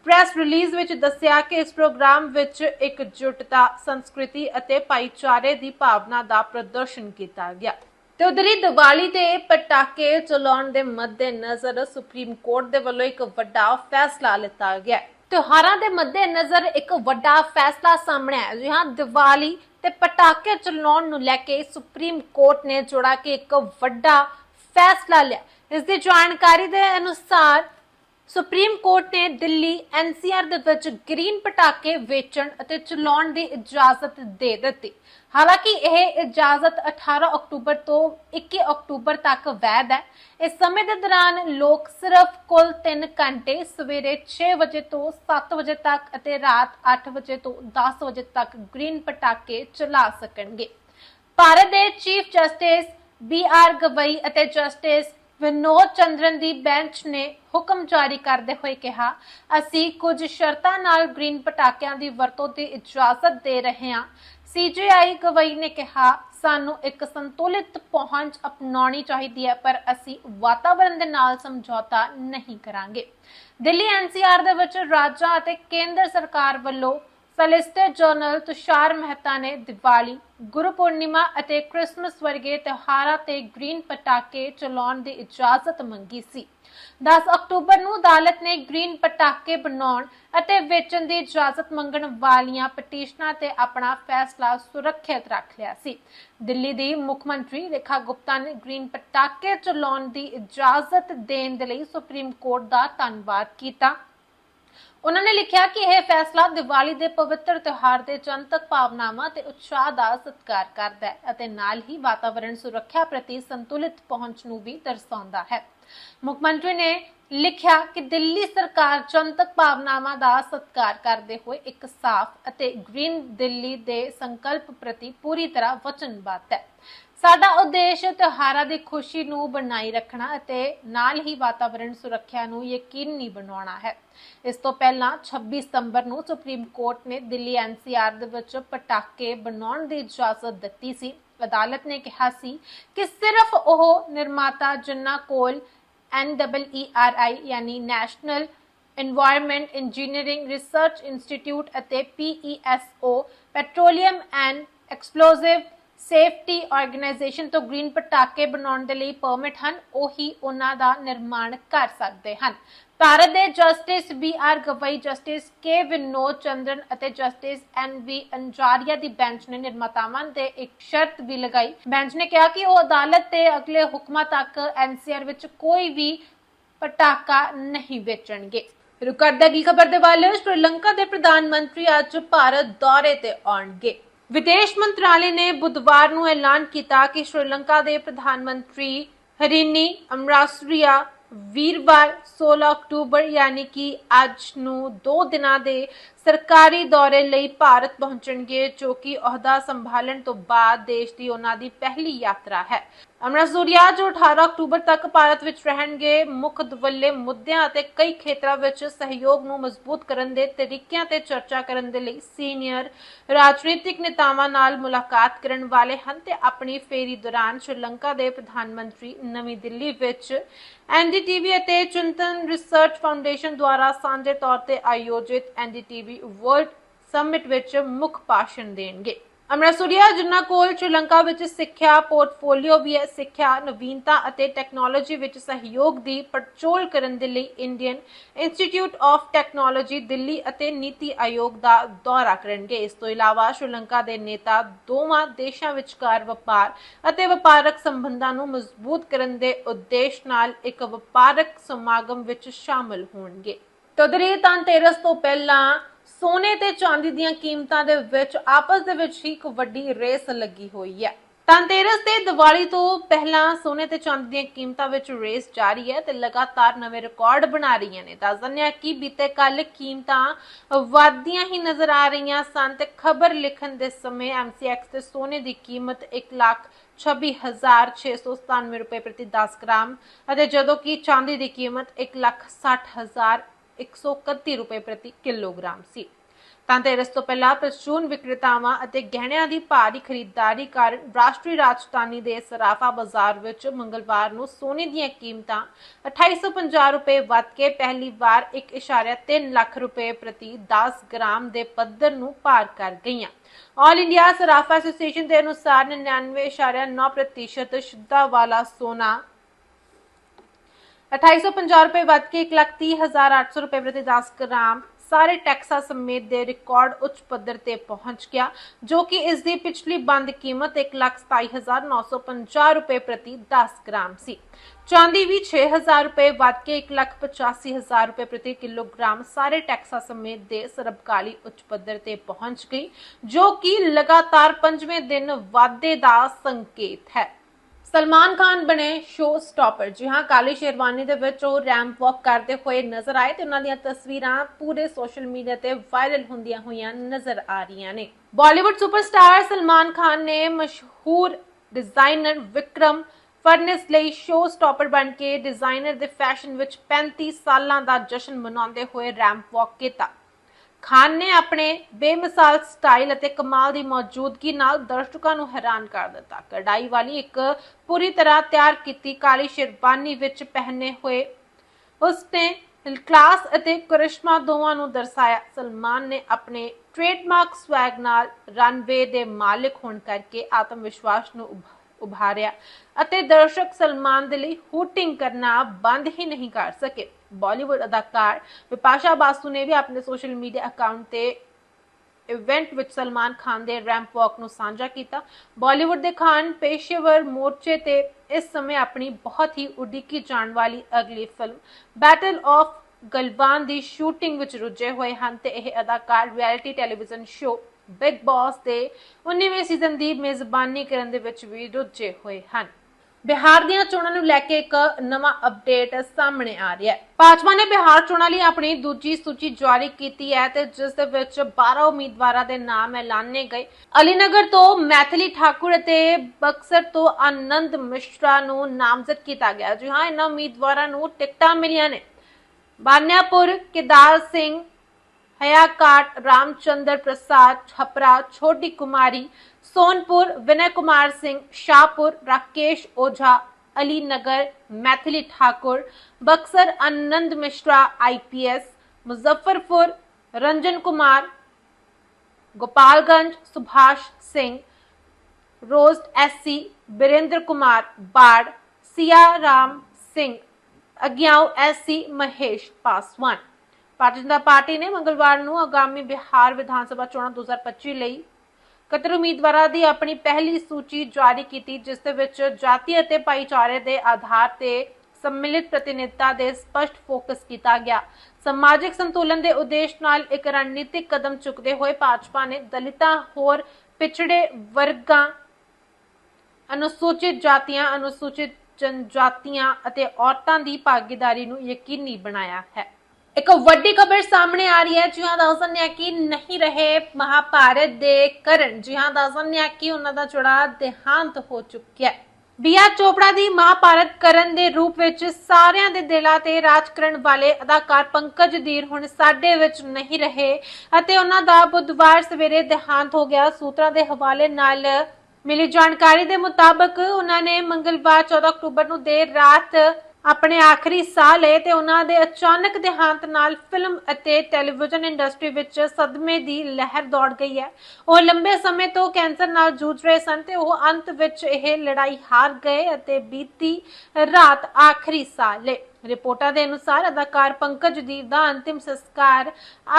ਪ੍ਰੈਸ ਰਿਲੀਜ਼ ਵਿੱਚ ਦੱਸਿਆ ਕਿ ਇਸ ਪ੍ਰੋਗਰਾਮ ਵਿੱਚ ਇਕਜੁੱਟਤਾ, ਸੰਸਕ੍ਰਿਤੀ ਅਤੇ ਭਾਈਚਾਰੇ ਦੀ ਭਾਵਨਾ ਦਾ ਪ੍ਰਦਰਸ਼ਨ ਕੀਤਾ ਗਿਆ। ਤੇ ਉਧਰੀ ਦੀਵਾਲੀ ਤੇ ਪਟਾਕੇ ਚਲਾਉਣ ਦੇ ਮੱਦੇਨਜ਼ਰ ਸੁਪਰੀਮ ਕੋਰਟ ਦੇ ਵੱਲੋਂ ਇੱਕ ਵੱਡਾ ਫੈਸਲਾ ਲਿੱਤਾ ਗਿਆ ਤਿਉਹਾਰਾਂ ਦੇ ਮੱਦੇਨਜ਼ਰ ਇੱਕ ਵੱਡਾ ਫੈਸਲਾ ਸਾਹਮਣੇ ਆਇਆ ਜੀ। ਹਾਂ, ਦੀਵਾਲੀ ਤੇ ਪਟਾਕੇ ਚਲਾਉਣ ਨੂੰ ਲੈ ਕੇ ਸੁਪਰੀਮ ਕੋਰਟ ਨੇ ਜੋੜਾ ਕਿ ਇੱਕ ਵੱਡਾ ਫੈਸਲਾ ਲਿਆ। ਇਸ ਦੀ ਜਾਣਕਾਰੀ ਦੇ ਅਨੁਸਾਰ ਸੁਪਰੀਮ ਕੋਰਟ ਨੇ ਦਿੱਲੀ ਐਨਸੀਆਰ ਦੇ ਵਿੱਚ ਗ੍ਰੀਨ ਪਟਾਕੇ ਵੇਚਣ ਅਤੇ ਚਲਾਉਣ ਦੀ ਇਜਾਜ਼ਤ ਦੇ ਦਿੱਤੀ। ਹਾਲਾਂਕਿ ਇਹ ਇਜਾਜ਼ਤ 18 ਅਕਤੂਬਰ ਤੋਂ 21 ਅਕਤੂਬਰ ਤੱਕ ਵੈਧ ਹੈ। ਇਸ ਸਮੇਂ ਦੇ ਦੌਰਾਨ ਲੋਕ ਸਿਰਫ ਕੁੱਲ 3 ਘੰਟੇ ਸਵੇਰੇ 6 ਵਜੇ ਤੋਂ 7 ਵਜੇ ਤੱਕ ਅਤੇ ਰਾਤ 8 ਵਜੇ ਤੋਂ 10 ਵਜੇ ਤੱਕ ਗ੍ਰੀਨ ਪਟਾਕੇ ਚਲਾ ਸਕਣਗੇ। ਭਾਰਤ ਦੇ chief justice B R Gavai ਅਤੇ ਜਸਟਿਸ ਵਿਨੋਦ ਚੰਦਰਨ ਦੀ ਬੈਂਚ ਨੇ ਹੁਕਮ ਜਾਰੀ ਕਰਦੇ ਹੋਏ ਕਿਹਾ, ਅਸੀਂ ਕੁਝ ਸ਼ਰਤਾਂ ਨਾਲ ਗ੍ਰੀਨ ਪਟਾਕਿਆਂ ਦੀ ਵਰਤੋਂ ਦੀ ਇਜਾਜ਼ਤ ਦੇ ਰਹੇ ਹਾਂ। ਸੀਜੀਆਈ ਗਵਈ ਨੇ ਕਿਹਾ, ਸਾਨੂੰ ਇੱਕ ਸੰਤੁਲਿਤ ਪਹੁੰਚ ਅਪਣਾਉਣੀ ਚਾਹੀਦੀ ਹੈ, ਪਰ ਅਸੀਂ ਵਾਤਾਵਰਣ ਦੇ ਨਾਲ ਸਮਝੌਤਾ ਨਹੀਂ ਕਰਾਂਗੇ। ਦਿੱਲੀ ਐਨਸੀਆਰ ਦੇ ਵਿੱਚ ਰਾਜਾਂ ਅਤੇ ਕੇਂਦਰ ਸਰਕਾਰ ਵੱਲੋਂ ਸਲਿਸਟਰ ਜਨਰਲ ਤੁਸ਼ਾਰ ਮਹਿਤਾ ਨੇ ਦੀਵਾਲੀ, ਗੁਰੂ ਪੂਰਨਿਮਾ ਅਤੇ ਕ੍ਰਿਸਮਸ ਵਰਗੇ ਤਿਉਹਾਰਾਂ ਤੇ ਗ੍ਰੀਨ ਪਟਾਕੇ ਚਲਾਉਣ ਦੀ ਇਜਾਜ਼ਤ ਮੰਗੀ ਸੀ। 10 ਅਕਤੂਬਰ ਨੂੰ ਅਦਾਲਤ ਨੇ ਗ੍ਰੀਨ ਪਟਾਕੇ ਬਣਾਉਣ ਅਤੇ ਵੇਚਣ ਦੀ ਇਜਾਜ਼ਤ ਮੰਗਣ ਵਾਲੀਆਂ ਪਟੀਸ਼ਨਾਂ ਤੇ ਆਪਣਾ ਫੈਸਲਾ ਸੁਰੱਖਿਅਤ ਰੱਖ ਲਿਆ ਸੀ। ਦਿੱਲੀ ਦੀ ਮੁੱਖ ਮੰਤਰੀ ਰੇਖਾ ਗੁਪਤਾ ਨੇ ਗ੍ਰੀਨ ਪਟਾਕੇ ਚਲਾਉਣ ਦੀ ਇਜਾਜ਼ਤ ਦੇਣ ਦੇ ਲਈ ਸੁਪਰੀਮ ਕੋਰਟ ਦਾ ਧੰਨਵਾਦ ਕੀਤਾ। ਉਹਨਾਂ ਨੇ ਲਿਖਿਆ ਕਿ ਇਹ ਫੈਸਲਾ ਦੀਵਾਲੀ ਦੇ ਪਵਿੱਤਰ ਤਿਉਹਾਰ ਦੇ ਜਨਤਕ ਭਾਵਨਾਵਾਂ ਤੇ ਉਤਸ਼ਾਹ ਦਾ ਸਤਿਕਾਰ ਕਰਦਾ ਹੈ ਅਤੇ ਨਾਲ ਹੀ ਵਾਤਾਵਰਣ ਸੁਰੱਖਿਆ ਪ੍ਰਤੀ ਸੰਤੁਲਿਤ ਪਹੁੰਚ ਨੂੰ ਵੀ ਦਰਸਾਉਂਦਾ ਹੈ। ਮੁੱਖ ਮੰਤਰੀ ਨੇ ਲਿਖਿਆ ਕਿ ਦਿੱਲੀ ਸਰਕਾਰ ਜਨਤਕ ਭਾਵਨਾਵਾਂ ਦਾ ਸਤਿਕਾਰ ਕਰਦੇ ਹੋਏ ਇੱਕ ਸਾਫ਼ ਅਤੇ ਗ੍ਰੀਨ ਦਿੱਲੀ ਦੇ ਸੰਕਲਪ ਪ੍ਰਤੀ ਪੂਰੀ ਤਰ੍ਹਾਂ ਵਚਨਬੱਧ ਹੈ। ਸਾਡਾ ਉਦੇਸ਼ ਤਿਉਹਾਰਾਂ ਦੀ ਖੁਸ਼ੀ ਨੂੰ ਬਣਾਈ ਰੱਖਣਾ ਅਤੇ ਨਾਲ ਹੀ ਵਾਤਾਵਰਣ ਸੁਰੱਖਿਆ ਨੂੰ ਯਕੀਨੀ ਬਣਾਉਣਾ ਹੈ। ਇਸ ਤੋਂ ਪਹਿਲਾਂ 26 ਸਤੰਬਰ ਨੂੰ ਸੁਪਰੀਮ ਕੋਰਟ ਨੇ ਦਿੱਲੀ ਐਨਸੀਆਰ ਦੇ ਵਿੱਚ ਪਟਾਕੇ ਬਣਾਉਣ ਦੀ ਇਜਾਜ਼ਤ ਦਿੱਤੀ ਸੀ। ਅਦਾਲਤ ਨੇ ਕਿਹਾ ਸੀ ਕਿ ਸਿਰਫ ਉਹ ਨਿਰਮਾਤਾ ਜਿਨ੍ਹਾਂ ਕੋਲ N double E R I ਯਾਨੀ national environment engineering research institute ਅਤੇ P E S O petroleum and explosive safety organisation ਤੋਂ ਗ੍ਰੀਨ ਪਟਾਕੇ ਬਣਾਉਣ ਦੇ ਲਈ ਪਰਮਿਟ ਹਨ, ਉਹੀ ਉਹਨਾਂ ਦਾ ਨਿਰਮਾਣ ਕਰ ਸਕਦੇ ਹਨ। ਭਾਰਤ ਦੇ justice B R Gavai, justice K Vinod Chandran ਅਤੇ ਜਸਟਿਸ ਐਨ ਵੀ ਅੰਜਾਰੀਆ ਦੀ ਬੈਂਚ ਨੇ ਨਿਰਮਾਤਾਵਾਂ ਤੇ ਇੱਕ ਸ਼ਰਤ ਵੀ ਲਗਾਈ। ਬੈਂਚ ਨੇ ਕਿਹਾ ਕਿ ਉਹ ਅਦਾਲਤ ਦੇ ਅਗਲੇ ਹੁਕਮਾਂ ਤੱਕ ਐਨਸੀਆਰ ਵਿੱਚ ਕੋਈ ਵੀ ਪਟਾਕਾ ਨਹੀਂ ਵੇਚਣਗੇ। ਰੁਕ ਕੀ ਖਬਰ ਦੇ ਵੱਲ? ਸ਼੍ਰੀਲੰਕਾ ਦੇ ਪ੍ਰਧਾਨ ਮੰਤਰੀ ਅੱਜ ਭਾਰਤ ਦੌਰੇ ਤੇ ਆਉਣਗੇ। ਵਿਦੇਸ਼ ਮੰਤਰਾਲੇ ਨੇ ਬੁੱਧਵਾਰ ਨੂੰ ਐਲਾਨ ਕੀਤਾ ਕਿ ਸ਼੍ਰੀਲੰਕਾ ਦੇ ਪ੍ਰਧਾਨ ਮੰਤਰੀ ਹਰੀਨੀ ਅਮਰਾਸਰੀਆ ਵੀਰਵਾਰ 16 ਅਕਤੂਬਰ ਯਾਨੀ ਕਿ ਅੱਜ ਨੂੰ 2 ਦਿਨਾਂ ਦੇ ਸਰਕਾਰੀ ਦੌਰੇ ਲਈ ਭਾਰਤ ਪਹੁੰਚਣਗੇ, ਜੋ ਕਿ ਅਹੁਦਾ ਸੰਭਾਲਣ ਤੋਂ ਬਾਅਦ ਦੇਸ਼ ਦੀ ਉਹਨਾਂ ਦੀ ਪਹਿਲੀ ਯਾਤਰਾ ਹੈ। ਅਮਰਾਸੂਰੀਆ ਜੋ 18 ਅਕਤੂਬਰ ਤੱਕ ਭਾਰਤ ਵਿੱਚ ਰਹਿਣਗੇ, ਮੁੱਖ ਦਵੱਲੇ ਮੁੱਦਿਆਂ ਅਤੇ ਕਈ ਖੇਤਰਾਂ ਵਿੱਚ ਸਹਿਯੋਗ ਨੂੰ ਮਜ਼ਬੂਤ ਕਰਨ ਦੇ ਤਰੀਕਿਆਂ ਤੇ ਚਰਚਾ ਕਰਨ ਦੇ ਲਈ ਸੀਨੀਅਰ ਰਾਜਨੀਤਿਕ ਨੇਤਾਵਾਂ ਨਾਲ ਮੁਲਾਕਾਤ ਕਰਨ ਵਾਲੇ ਹਨ ਤੇ ਆਪਣੀ ਫੇਰੀ ਦੌਰਾਨ ਸ਼੍ਰੀਲੰਕਾ ਦੇ ਪ੍ਰਧਾਨ ਮੰਤਰੀ ਨਵੀਂ ਦਿੱਲੀ ਵਿੱਚ ਐਨਡੀਟੀਵੀ ਅਤੇ ਚਿੰਤਨ ਰਿਸਰਚ ਫਾਊਂਡੇਸ਼ਨ ਦੁਆਰਾ ਸਾਂਝੇ ਤੌਰ ਤੇ ਆਯੋਜਿਤ ਐਨਡੀਟੀਵੀ ਵਰਲਡ ਸਮਿਟ ਵਿੱਚ ਮੁੱਖ ਭਾਸ਼ਣ ਦੇਣਗੇ। ਅਮਰਾਸੂਰੀਆ, ਜਿਨ੍ਹਾਂ ਕੋਲ ਸ਼੍ਰੀਲੰਕਾ ਵਿੱਚ ਸਿੱਖਿਆ ਪੋਰਟਫੋਲੀਓ ਵੀ ਹੈ, ਸਿੱਖਿਆ ਨਵੀਨਤਾ ਅਤੇ ਟੈਕਨੋਲੋਜੀ ਵਿੱਚ ਸਹਿਯੋਗ ਦੀ ਪੜਚੋਲ ਕਰਨ ਦੇ ਲਈ Indian institute of technology Delhi ਅਤੇ ਨੀਤੀ ਆਯੋਗ ਦਾ ਦੌਰਾ ਕਰਨਗੇ। ਇਸ ਤੋਂ ਇਲਾਵਾ ਸ਼੍ਰੀਲੰਕਾ ਦੇ ਨੇਤਾ ਦੋਵਾਂ ਦੇਸ਼ਾਂ ਵਿਚਕਾਰ ਵਪਾਰ ਅਤੇ ਵਪਾਰਕ ਸੰਬੰਧਾਂ ਨੂੰ ਮਜ਼ਬੂਤ ਕਰਨ ਦੇ ਉਦੇਸ਼ ਨਾਲ ਇੱਕ ਵਪਾਰਕ ਸਮਾਗਮ ਵਿੱਚ ਸ਼ਾਮਲ ਹੋਣਗੇ। ਤਦਰੀ ਧਨਤੇਰਸ ਤੋਂ ਪਹਿਲਾਂ ਸੋਨੇ ਤੇ ਚਾਂਦੀ ਦੀਆਂ ਕੀਮਤਾਂ ਦੇ ਵਿੱਚ ਆਪਸ ਦੇ ਵਿੱਚ ਹੀ ਇੱਕ ਵੱਡੀ ਰੇਸ ਲੱਗੀ ਹੋਈ ਹੈ। ਧਨਤੇਰਸ ਤੇ ਦੀਵਾਲੀ ਤੋਂ ਪਹਿਲਾਂ ਸੋਨੇ ਤੇ ਚਾਂਦੀ ਦੀਆਂ ਕੀਮਤਾਂ ਵਿੱਚ ਰੇਸ ਜਾਰੀ ਹੈ ਤੇ ਲਗਾਤਾਰ ਨਵੇਂ ਰਿਕਾਰਡ ਬਣਾ ਰਹੀਆਂ ਨੇ। ਦੱਸ ਦਿੰਦੇ ਹਾਂ ਕਿ ਬੀਤੇ ਕੱਲ ਕੀਮਤਾਂ ਵਧਦੀਆਂ ਹੀ ਨਜ਼ਰ ਆ ਰਹੀਆਂ ਸਨ ਤੇ ਖਬਰ ਲਿਖਣ ਦੇ ਸਮੇਂ MCX ਤੇ ਸੋਨੇ ਦੀ ਕੀਮਤ 1 ਲੱਖ 26697 ਰੁਪਏ ਪ੍ਰਤੀ 10 ਗ੍ਰਾਮ ਅਤੇ ਜਦੋਂ ਕਿ ਚਾਂਦੀ ਦੀ ਕੀਮਤ 1 ਲੱਖ 60000 131 ਰੁਪਏ ਪ੍ਰਤੀ ਕਿਲੋਗ੍ਰਾਮ ਸੀ। ਧਨਤੇਰਸ ਤੋਂ ਪਹਿਲਾਂ ਪ੍ਰਚੂਨ ਵਿਕਰੇਤਾਵਾਂ ਅਤੇ ਗਹਿਣਿਆਂ ਦੀ ਭਾਰੀ ਖਰੀਦਦਾਰੀ ਕਾਰਨ ਰਾਸ਼ਟਰੀ ਰਾਜਧਾਨੀ ਦੇ ਸਰਾਫਾ ਬਾਜ਼ਾਰ ਵਿੱਚ ਮੰਗਲਵਾਰ ਨੂੰ ਸੋਨੇ ਦੀਆਂ ਕੀਮਤਾਂ 2850 ਰੁਪਏ ਵੱਧ ਕੇ ਪਹਿਲੀ ਵਾਰ 1.3 ਲੱਖ ਰੁਪਏ ਪ੍ਰਤੀ 10 ਗ੍ਰਾਮ ਦੇ ਪੱਧਰ ਨੂੰ ਪਾਰ ਕਰ ਗਈਆਂ। ਆਲ ਇੰਡੀਆ ਸਰਾਫਾ ਐਸੋਸੀਏਸ਼ਨ ਦੇ ਅਨੁਸਾਰ 99.9% ਸ਼ੁੱਧਾ ਵਾਲਾ ਸੋਨਾ 2850 ਰੁਪਏ ਵੱਧ ਕੇ 130800 ਰੁਪਏ ਪ੍ਰਤੀ 10 ਗ੍ਰਾਮ ਸਾਰੇ ਟੈਕਸਾਂ ਸਮੇਤ ਦੇ ਰਿਕਾਰਡ ਉੱਚ ਪੱਧਰ ਤੇ ਪਹੁੰਚ ਗਿਆ ਜੋ ਕਿ ਇਸ ਦੀ ਪਿਛਲੀ ਬੰਦ ਕੀਮਤ 127950 ਰੁਪਏ ਪ੍ਰਤੀ 10 ਗ੍ਰਾਮ ਸੀ ਚਾਂਦੀ ਵੀ 6000 ਰੁਪਏ ਵੱਧ ਕੇ 185000 ਰੁਪਏ ਪ੍ਰਤੀ ਕਿਲੋਗ੍ਰਾਮ ਸਾਰੇ ਟੈਕਸਾਂ ਸਮੇਤ ਦੇ ਸਰਬਕਾਲੀ ਉੱਚ ਪੱਧਰ ਤੇ ਪਹੁੰਚ ਗਈ ਜੋ ਕਿ ਲਗਾਤਾਰ ਪੰਜਵੇਂ ਦਿਨ ਵਾਧੇ ਦਾ ਸੰਕੇਤ ਹੈ ਸਲਮਾਨ ਖਾਨ ਬਣੇ ਸ਼ੋ ਸਟਾਪਰ। ਜੀ ਹਾਂ, ਕਾਲੀ ਸ਼ੇਰਵਾਨੀ ਦੇ ਵਿੱਚ ਉਹ ਰੈਂਪ ਵਾਕ ਕਰਦੇ ਹੋਏ ਨਜ਼ਰ ਆਏ ਤੇ ਉਹਨਾਂ ਦੀਆਂ ਤਸਵੀਰਾਂ ਪੂਰੇ ਸੋਸ਼ਲ ਮੀਡੀਆ ਤੇ ਵਾਇਰਲ ਹੁੰਦੀਆਂ ਹੋਈਆਂ ਨਜ਼ਰ ਆ ਰਹੀਆਂ ਨੇ। ਬਾਲੀਵੁੱਡ ਸੁਪਰਸਟਾਰ ਸਲਮਾਨ ਖਾਨ ਨੇ ਮਸ਼ਹੂਰ ਡਿਜ਼ਾਈਨਰ ਵਿਕਰਮ ਫਰਨਿਸ ਲਈ ਸ਼ੋ ਸਟਾਪਰ ਬਣ ਕੇ ਡਿਜ਼ਾਈਨਰ ਦੇ ਫੈਸ਼ਨ ਵਿੱਚ 35 ਸਾਲਾਂ ਦਾ ਜਸ਼ਨ ਮਨਾਉਂਦੇ ਹੋਏ ਰੈਂਪ ਵਾਕ ਕੀਤਾ। ਖਾਨ ਨੇ ਆਪਣੇ ਬੇਮਿਸਾਲ ਸਟਾਈਲ ਅਤੇ ਕਮਾਲ ਦੀ ਮੌਜੂਦਗੀ ਨਾਲ ਦਰਸ਼ਕਾਂ ਨੂੰ ਹੈਰਾਨ ਕਰ ਦਿੱਤਾ। ਕਢਾਈ ਵਾਲੀ ਇੱਕ ਪੂਰੀ ਤਰ੍ਹਾਂ ਤਿਆਰ ਕੀਤੀ ਕਾਲੀ ਸ਼ੇਰਵਾਨੀ ਵਿੱਚ ਪਹਿਨੇ ਹੋਏ ਉਸਨੇ ਕਲਾਸ ਅਤੇ ਕਰਿਸ਼ਮਾ ਦੋਵਾਂ ਨੂੰ ਦਰਸਾਇਆ। ਸਲਮਾਨ ਨੇ ਆਪਣੇ ਟ੍ਰੇਡਮਾਰਕ ਸਵੈਗ ਨਾਲ ਰਨਵੇ ਦੇ ਮਾਲਕ ਹੋਣ ਕਰਕੇ ਆਤਮ ਵਿਸ਼ਵਾਸ ਨੂੰ ਉਭਾਰਿਆ ਅਤੇ ਦਰਸ਼ਕ ਸਲਮਾਨ ਦੇ ਲਈ ਹੂਟਿੰਗ ਕਰਨਾ ਬੰਦ ਹੀ ਨਹੀਂ ਕਰ ਸਕੇ। ਬਾਲੀਵੁੱਡ ਅਦਾਕਾਰ ਵਿਪਾਸ਼ਾ ਬਾਸੂ ਨੇ ਵੀ ਆਪਣੇ ਸੋਸ਼ਲ ਮੀਡੀਆ ਅਕਾਊਂਟ ਤੇ ਇਵੈਂਟ ਵਿੱਚ ਸਲਮਾਨ ਖਾਨ ਦੇ ਰੈਂਪ ਵਾਕ ਨੂੰ ਸਾਂਝਾ ਕੀਤਾ ਬਾਲੀਵੁੱਡ ਦੇ ਖਾਨ ਪੇਸ਼ੇਵਰ ਮੋਰਚੇ ਤੇ ਇਸ ਸਮੇਂ ਆਪਣੀ ਬਹੁਤ ਹੀ ਉਡੀਕੀ ਜਾਣ ਵਾਲੀ ਅਗਲੀ ਫਿਲਮ ਬੈਟਲ ਆਫ ਗਲਵਾਨ ਦੀ ਸ਼ੂਟਿੰਗ ਵਿੱਚ ਰੁੱਝੇ ਹੋਏ ਹਨ ਤੇ ਇਹ ਅਦਾਕਾਰ reality television show Bigg Boss ਦੇ 19ਵੇਂ ਸੀਜ਼ਨ ਦੀ ਮੇਜ਼ਬਾਨੀ ਕਰਨ ਦੇ ਵਿੱਚ ਵੀ ਰੁੱਝੇ ਹੋਏ ਹਨ ਬਿਹਾਰ ਦੀਆਂ ਚੋਣਾਂ ਨੂੰ ਲੈ ਕੇ ਇੱਕ ਨਵਾਂ ਅਪਡੇਟ ਸਾਹਮਣੇ ਆ ਰਿਹਾ ਹੈ। ਭਾਜਪਾ ਨੇ ਬਿਹਾਰ ਚੋਣਾਂ ਲਈ ਆਪਣੀ ਦੂਜੀ ਸੂਚੀ ਜਾਰੀ ਕੀਤੀ ਹੈ ਤੇ ਜਿਸ ਦੇ ਵਿੱਚ 12 ਉਮੀਦਵਾਰਾਂ ਦੇ ਨਾਮ ਐਲਾਨੇ ਗਏ। ਅਲੀਨਗਰ ਤੋਂ ਮੈਥਲੀ ਠਾਕੁਰ ਅਤੇ ਬਕਸਰ ਤੋਂ ਆਨੰਦ ਮਿਸ਼ਰਾ ਨੂੰ ਨਾਮਜ਼ਦ ਕੀਤਾ ਗਿਆ। ਜੀ ਹਾਂ, ਇਹਨਾਂ ਉਮੀਦਵਾਰਾਂ ਨੂੰ ਟਿਕਟਾਂ ਮਿਲੀਆਂ ਨੇ। ਬਾਨਿਆਪੁਰ ਕਿਦਾਰ ਸਿੰਘ, ਹਯਾਕਾਟ, ਰਾਮਚੰਦਰ ਪ੍ਰਸਾਦ, ਛਪਰਾ, ਛੋਟੀ ਕੁਮਾਰੀ सोनपुर विनय कुमार सिंह, शाहपुर, राकेश ओझा अली नगर मैथिली ठाकुर, बक्सर आनंद मिश्रा, आईपीएस, मुजफ्फरपुर, रंजन कुमार, गोपालगंज, सुभाष सिंह रोस्ट एससी, बीरेंद्र कुमार बाड सिया राम सिंह अज्ञाव एससी, महेश पासवान। भारतीय ભારતીય જનતા પાર્ટીને મંગળવારનું આગામી બિહાર વિધાનસભા ચૂંટણી દો હજાર પચીસ લઈ ਕਤਰ ਉਮੀਦਵਾਰਾਂ ਦੀ ਆਪਣੀ ਪਹਿਲੀ ਸੂਚੀ ਜਾਰੀ ਕੀਤੀ, ਜਿਸ ਦੇ ਵਿੱਚ ਜਾਤੀ ਅਤੇ ਭਾਈਚਾਰੇ ਦੇ ਆਧਾਰ ਤੇ ਸੰਮਿਲਿਤ ਪ੍ਰਤੀਨਿਧਤਾ ਦੇ ਸਪਸ਼ਟ ਫੋਕਸ ਕੀਤਾ ਗਿਆ। ਸਮਾਜਿਕ ਸੰਤੁਲਨ ਦੇ ਉਦੇਸ਼ ਨਾਲ ਇੱਕ ਰਣਨੀਤਿਕ ਕਦਮ ਚੁੱਕਦੇ ਹੋਏ ਭਾਜਪਾ ਨੇ ਦਲਿਤਾਂ, ਹੋਰ ਪਿਛੜੇ ਵਰਗਾਂ, ਅਨੁਸੂਚਿਤ ਜਾਤੀਆਂ, ਅਨੁਸੂਚਿਤ ਜਨਜਾਤੀਆਂ ਅਤੇ ਔਰਤਾਂ ਦੀ ਭਾਗੀਦਾਰੀ ਨੂੰ ਯਕੀਨੀ ਬਣਾਇਆ ਹੈ। ਇੱਕ ਵੱਡੀ ਖਬਰ ਸਾਹਮਣੇ ਆ ਰਹੀ ਹੈ। ਜੀ ਹਾਂ ਦੱਸ ਦਿੰਦੇ ਹਾਂ ਕਿ ਨਹੀਂ ਰਹੇ ਮਹਾਭਾਰਤ ਦੇ ਕਰਨ। ਜੀ ਹਾਂ ਦੱਸ ਦਿੰਦੇ ਹਾਂ ਕਿ ਉਹਨਾਂ ਦਾ ਜਿਹੜਾ ਦੇਹਾਂਤ ਹੋ ਚੁੱਕਿਆ ਹੈ। ਬੀਆ ਚੋਪੜਾ ਦੀ ਮਹਾਭਾਰਤ ਕਰਨ ਦੇ ਰੂਪ ਵਿੱਚ ਸਾਰਿਆਂ ਦੇ ਦਿਲਾਂ ਤੇ ਰਾਜ ਕਰਨ ਵਾਲੇ ਅਦਾਕਾਰ ਪੰਕਜ ਧੀਰ ਹੁਣ ਸਾਡੇ ਵਿੱਚ ਨਹੀਂ ਰਹੇ ਅਤੇ ਉਹਨਾਂ ਦਾ ਬੁੱਧਵਾਰ ਸਵੇਰੇ ਦੇਹਾਂਤ ਹੋ ਗਿਆ। ਸੂਤਰਾਂ ਦੇ ਹਵਾਲੇ ਨਾਲ ਮਿਲੀ ਜਾਣਕਾਰੀ ਦੇ ਮੁਤਾਬਕ ਉਹਨਾਂ ਨੇ ਮੰਗਲਵਾਰ 14 ਅਕਤੂਬਰ ਨੂੰ ਦੇਰ ਰਾਤ ਆਪਣੇ ਆਖਰੀ ਸਾਹ ਲਏ ਤੇ ਉਹਨਾਂ ਦੇ ਅਚਾਨਕ ਦੇਹਾਂਤ ਨਾਲ ਫਿਲਮ ਅਤੇ ਟੈਲੀਵਿਜ਼ਨ ਇੰਡਸਟਰੀ ਵਿੱਚ ਸਦਮੇ ਦੀ ਲਹਿਰ ਦੌੜ ਗਈ ਹੈ। ਉਹ ਲੰਬੇ ਸਮੇਂ ਤੋਂ ਕੈਂਸਰ ਨਾਲ ਜੂਝ ਰਹੇ ਸਨ ਤੇ ਉਹ ਅੰਤ ਵਿੱਚ ਇਹ ਲੜਾਈ ਹਾਰ ਗਏ ਅਤੇ ਬੀਤੀ ਰਾਤ ਆਖਰੀ ਸਾਹ ਲਏ। ਰਿਪੋਰਟਾਂ ਦੇ ਅਨੁਸਾਰ ਅਦਾਕਾਰ ਪੰਕਜ ਦੀਪ ਦਾ ਅੰਤਿਮ ਸੰਸਕਾਰ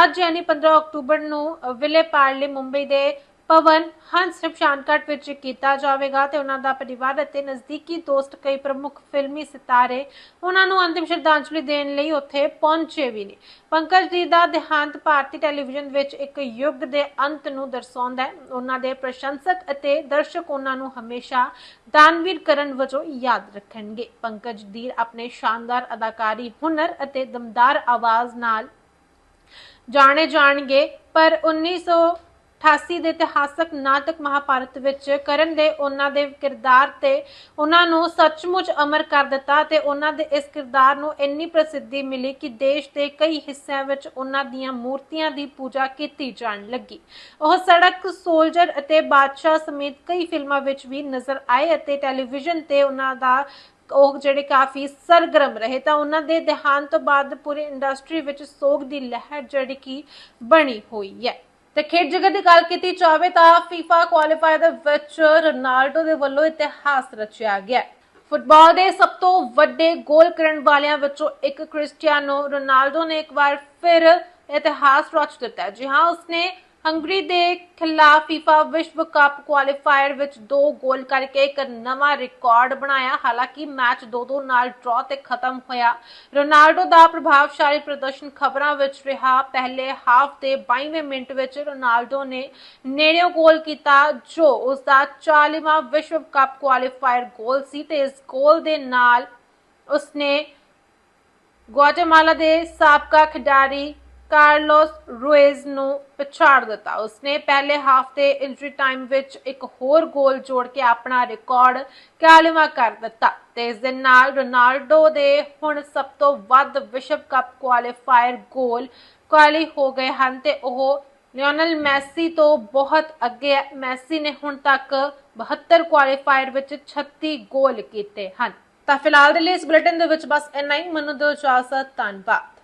ਅੱਜ, ਯਾਨੀ 15 ਅਕਤੂਬਰ ਨੂੰ ਵਿਲੇ ਪਾਰਲੇ ਮੁੰਬਈ ਦੇ ਪਵਨ, ਹੰਸ ਸ਼ਮਸ਼ਾਨ ਵਿੱਚ ਕੀਤਾ ਜਾਵੇਗਾ ਤੇ ਉਹਨਾਂ ਦਾ ਪਰਿਵਾਰ ਅਤੇ ਨਜ਼ਦੀਕੀ ਦੋਸਤ ਕਈ ਪ੍ਰਮੁੱਖ ਫਿਲਮੀ ਸਿਤਾਰੇ ਉਹਨਾਂ ਨੂੰ ਅੰਤਿਮ ਸ਼ਰਧਾਂਜਲੀ ਦੇਣ ਲਈ ਉੱਥੇ ਪਹੁੰਚੇ ਵੀ ਨੇ। ਪੰਕਜ ਜੀ ਦਾ ਦੇਹਾਂਤ ਭਾਰਤੀ ਟੈਲੀਵਿਜ਼ਨ ਵਿੱਚ ਇੱਕ ਯੁੱਗ ਦੇ ਅੰਤ ਨੂੰ ਦਰਸਾਉਂਦਾ ਹੈ। ਉਹਨਾਂ ਦੇ ਪ੍ਰਸ਼ੰਸਕ ਅਤੇ ਦਰਸ਼ਕ ਉਹਨਾਂ ਨੂੰ ਹਮੇਸ਼ਾ ਦਾਨਵੀਰ ਕਰਨ ਵਜੋਂ ਯਾਦ ਰੱਖਣਗੇ। ਪੰਕਜ ਦੀਰ ਆਪਣੇ ਸ਼ਾਨਦਾਰ ਅਦਾਕਾਰੀ ਹੁਨਰ ਅਤੇ ਦਮਦਾਰ ਆਵਾਜ਼ ਨਾਲ ਜਾਣੇ ਜਾਣਗੇ, ਪਰ 1988 ਦੇ ਇਤਿਹਾਸਕ ਨਾਟਕ ਮਹਾਭਾਰਤ ਵਿੱਚ ਕਰਨ ਦੇ ਉਹਨਾਂ ਦੇ ਕਿਰਦਾਰ ਤੇ ਉਹਨਾਂ ਨੂੰ ਸੱਚਮੁੱਚ ਅਮਰ ਕਰ ਦਿੱਤਾ ਤੇ ਉਹਨਾਂ ਦੇ ਇਸ ਕਿਰਦਾਰ ਨੂੰ ਇੰਨੀ ਪ੍ਰਸਿੱਧੀ ਮਿਲੀ ਕਿ ਦੇਸ਼ ਦੇ ਕਈ ਹਿੱਸਿਆਂ ਵਿੱਚ ਉਹਨਾਂ ਦੀਆਂ ਮੂਰਤੀਆਂ ਦੀ ਪੂਜਾ ਕੀਤੀ ਜਾਣ ਲੱਗੀ। ਉਹ ਸੜਕ, ਸੋਲਜਰ ਅਤੇ ਬਾਦਸ਼ਾਹ ਸਮੇਤ ਕਈ ਫਿਲਮਾਂ ਵਿੱਚ ਵੀ ਨਜ਼ਰ ਆਏ ਅਤੇ ਟੈਲੀਵਿਜ਼ਨ ਤੇ ਉਹਨਾਂ ਦਾ ਉਹ ਜਿਹੜੇ ਕਾਫੀ ਸਰਗਰਮ ਰਹੇ ਤਾਂ ਉਹਨਾਂ ਦੇ ਦੇਹਾਂਤ ਤੋਂ ਬਾਅਦ ਪੂਰੀ ਇੰਡਸਟਰੀ ਵਿੱਚ ਸੋਗ ਦੀ ਲਹਿਰ ਜਿਹੜੀ ਕਿ ਬਣੀ ਹੋਈ ਹੈ। ਤੇ ਖੇਡ ਜਗਤ ਦੀ ਗੱਲ ਕੀਤੀ ਜਾਵੇ ਤਾਂ ਫੀਫਾ ਕੁਆਲੀਫਾਇਰ ਦੇ ਵਿੱਚ ਰੋਨਾਲਡੋ ਦੇ ਵੱਲੋਂ ਇਤਿਹਾਸ ਰਚਿਆ ਗਿਆ ਹੈ। ਫੁੱਟਬਾਲ ਦੇ ਸਭ ਤੋਂ ਵੱਡੇ ਗੋਲ ਕਰਨ ਵਾਲਿਆਂ ਵਿੱਚੋਂ ਇੱਕ ਕ੍ਰਿਸਟੀਆਨੋ ਰੋਨਾਲਡੋ ਨੇ ਇੱਕ ਵਾਰ ਫਿਰ ਇਤਿਹਾਸ ਰਚ ਦਿੱਤਾ ਜੀ ਹਾਂ, ਉਸਨੇ ਹੰਗਰੀ ਦੇ ਖਿਲਾਫ FIFA ਵਿਸ਼ਵ ਕੱਪ ਕੁਆਲੀਫਾਇਰ ਵਿੱਚ ਦੋ ਗੋਲ ਕਰਕੇ ਇੱਕ ਨਵਾਂ ਰਿਕਾਰਡ ਬਣਾਇਆ। ਹਾਲਾਂਕਿ ਮੈਚ 2-2 ਨਾਲ ਡਰਾਅ ਤੇ ਖਤਮ ਹੋਇਆ। ਰੋਨਾਲਡੋ ਦਾ ਪ੍ਰਭਾਵਸ਼ਾਲੀ ਪ੍ਰਦਰਸ਼ਨ ਖਬਰਾਂ ਵਿੱਚ ਰਿਹਾ। ਪਹਿਲੇ ਹਾਫ ਦੇ 22ਵੇਂ ਮਿੰਟ ਵਿੱਚ ਰੋਨਾਲਡੋ ਨੇ ਨੇੜਿਓਂ ਗੋਲ ਕੀਤਾ, ਜੋ ਉਸ ਦਾ 40ਵਾਂ ਵਿਸ਼ਵ ਕੱਪ ਕੁਆਲੀਫਾਇਰ ਗੋਲ ਸੀ ਤੇ ਇਸ ਗੋਲ ਦੇ ਨਾਲ ਉਸਨੇ ਗੁਆਟੇਮਾਲਾ ਦੇ ਸਾਬਕਾ ਖਿਡਾਰੀ ਕਾਰਲੋਸ ਰੂਇਜ਼ ਨੂੰ ਪਛਾੜ ਦਿੱਤਾ। ਉਸਨੇ ਪਹਿਲੇ ਹਾਫ ਦੇ ਇੰਜਰੀ ਟਾਈਮ ਵਿੱਚ ਇੱਕ ਹੋਰ ਗੋਲ ਜੋੜ ਕੇ ਆਪਣਾ ਰਿਕਾਰਡ ਕਾਲਿਮਾ ਕਰ ਦਿੱਤਾ ਤੇ ਇਸ ਦੇ ਨਾਲ ਰੋਨਾਲਡੋ ਦੇ ਹੁਣ ਸਭ ਤੋਂ ਵੱਧ ਵਿਸ਼ਵ ਕੱਪ ਕੁਆਲੀਫਾਇਰ ਗੋਲ ਕੁਆਲੀ ਹੋ ਗਏ ਹਨ ਤੇ ਉਹ ਲਿਓਨਲ ਮੈਸੀ ਤੋਂ ਬਹੁਤ ਅੱਗੇ ਹੈ। ਮੈਸੀ ਨੇ ਹੁਣ ਤੱਕ 72 ਕੁਆਲੀਫਾਇਰ ਵਿੱਚ 36 ਗੋਲ ਕੀਤੇ ਹਨ। ਤਾਂ ਫਿਲਹਾਲ ਦੇ ਲਈ ਇਸ ਬੁਲੇਟਿਨ ਦੇ ਵਿੱਚ ਬਸ ਇੰਨਾ ਹੀ। ਮੈਨੂੰ ਦਿਓ ਇਜਾਜ਼ਤ, ਧੰਨਵਾਦ।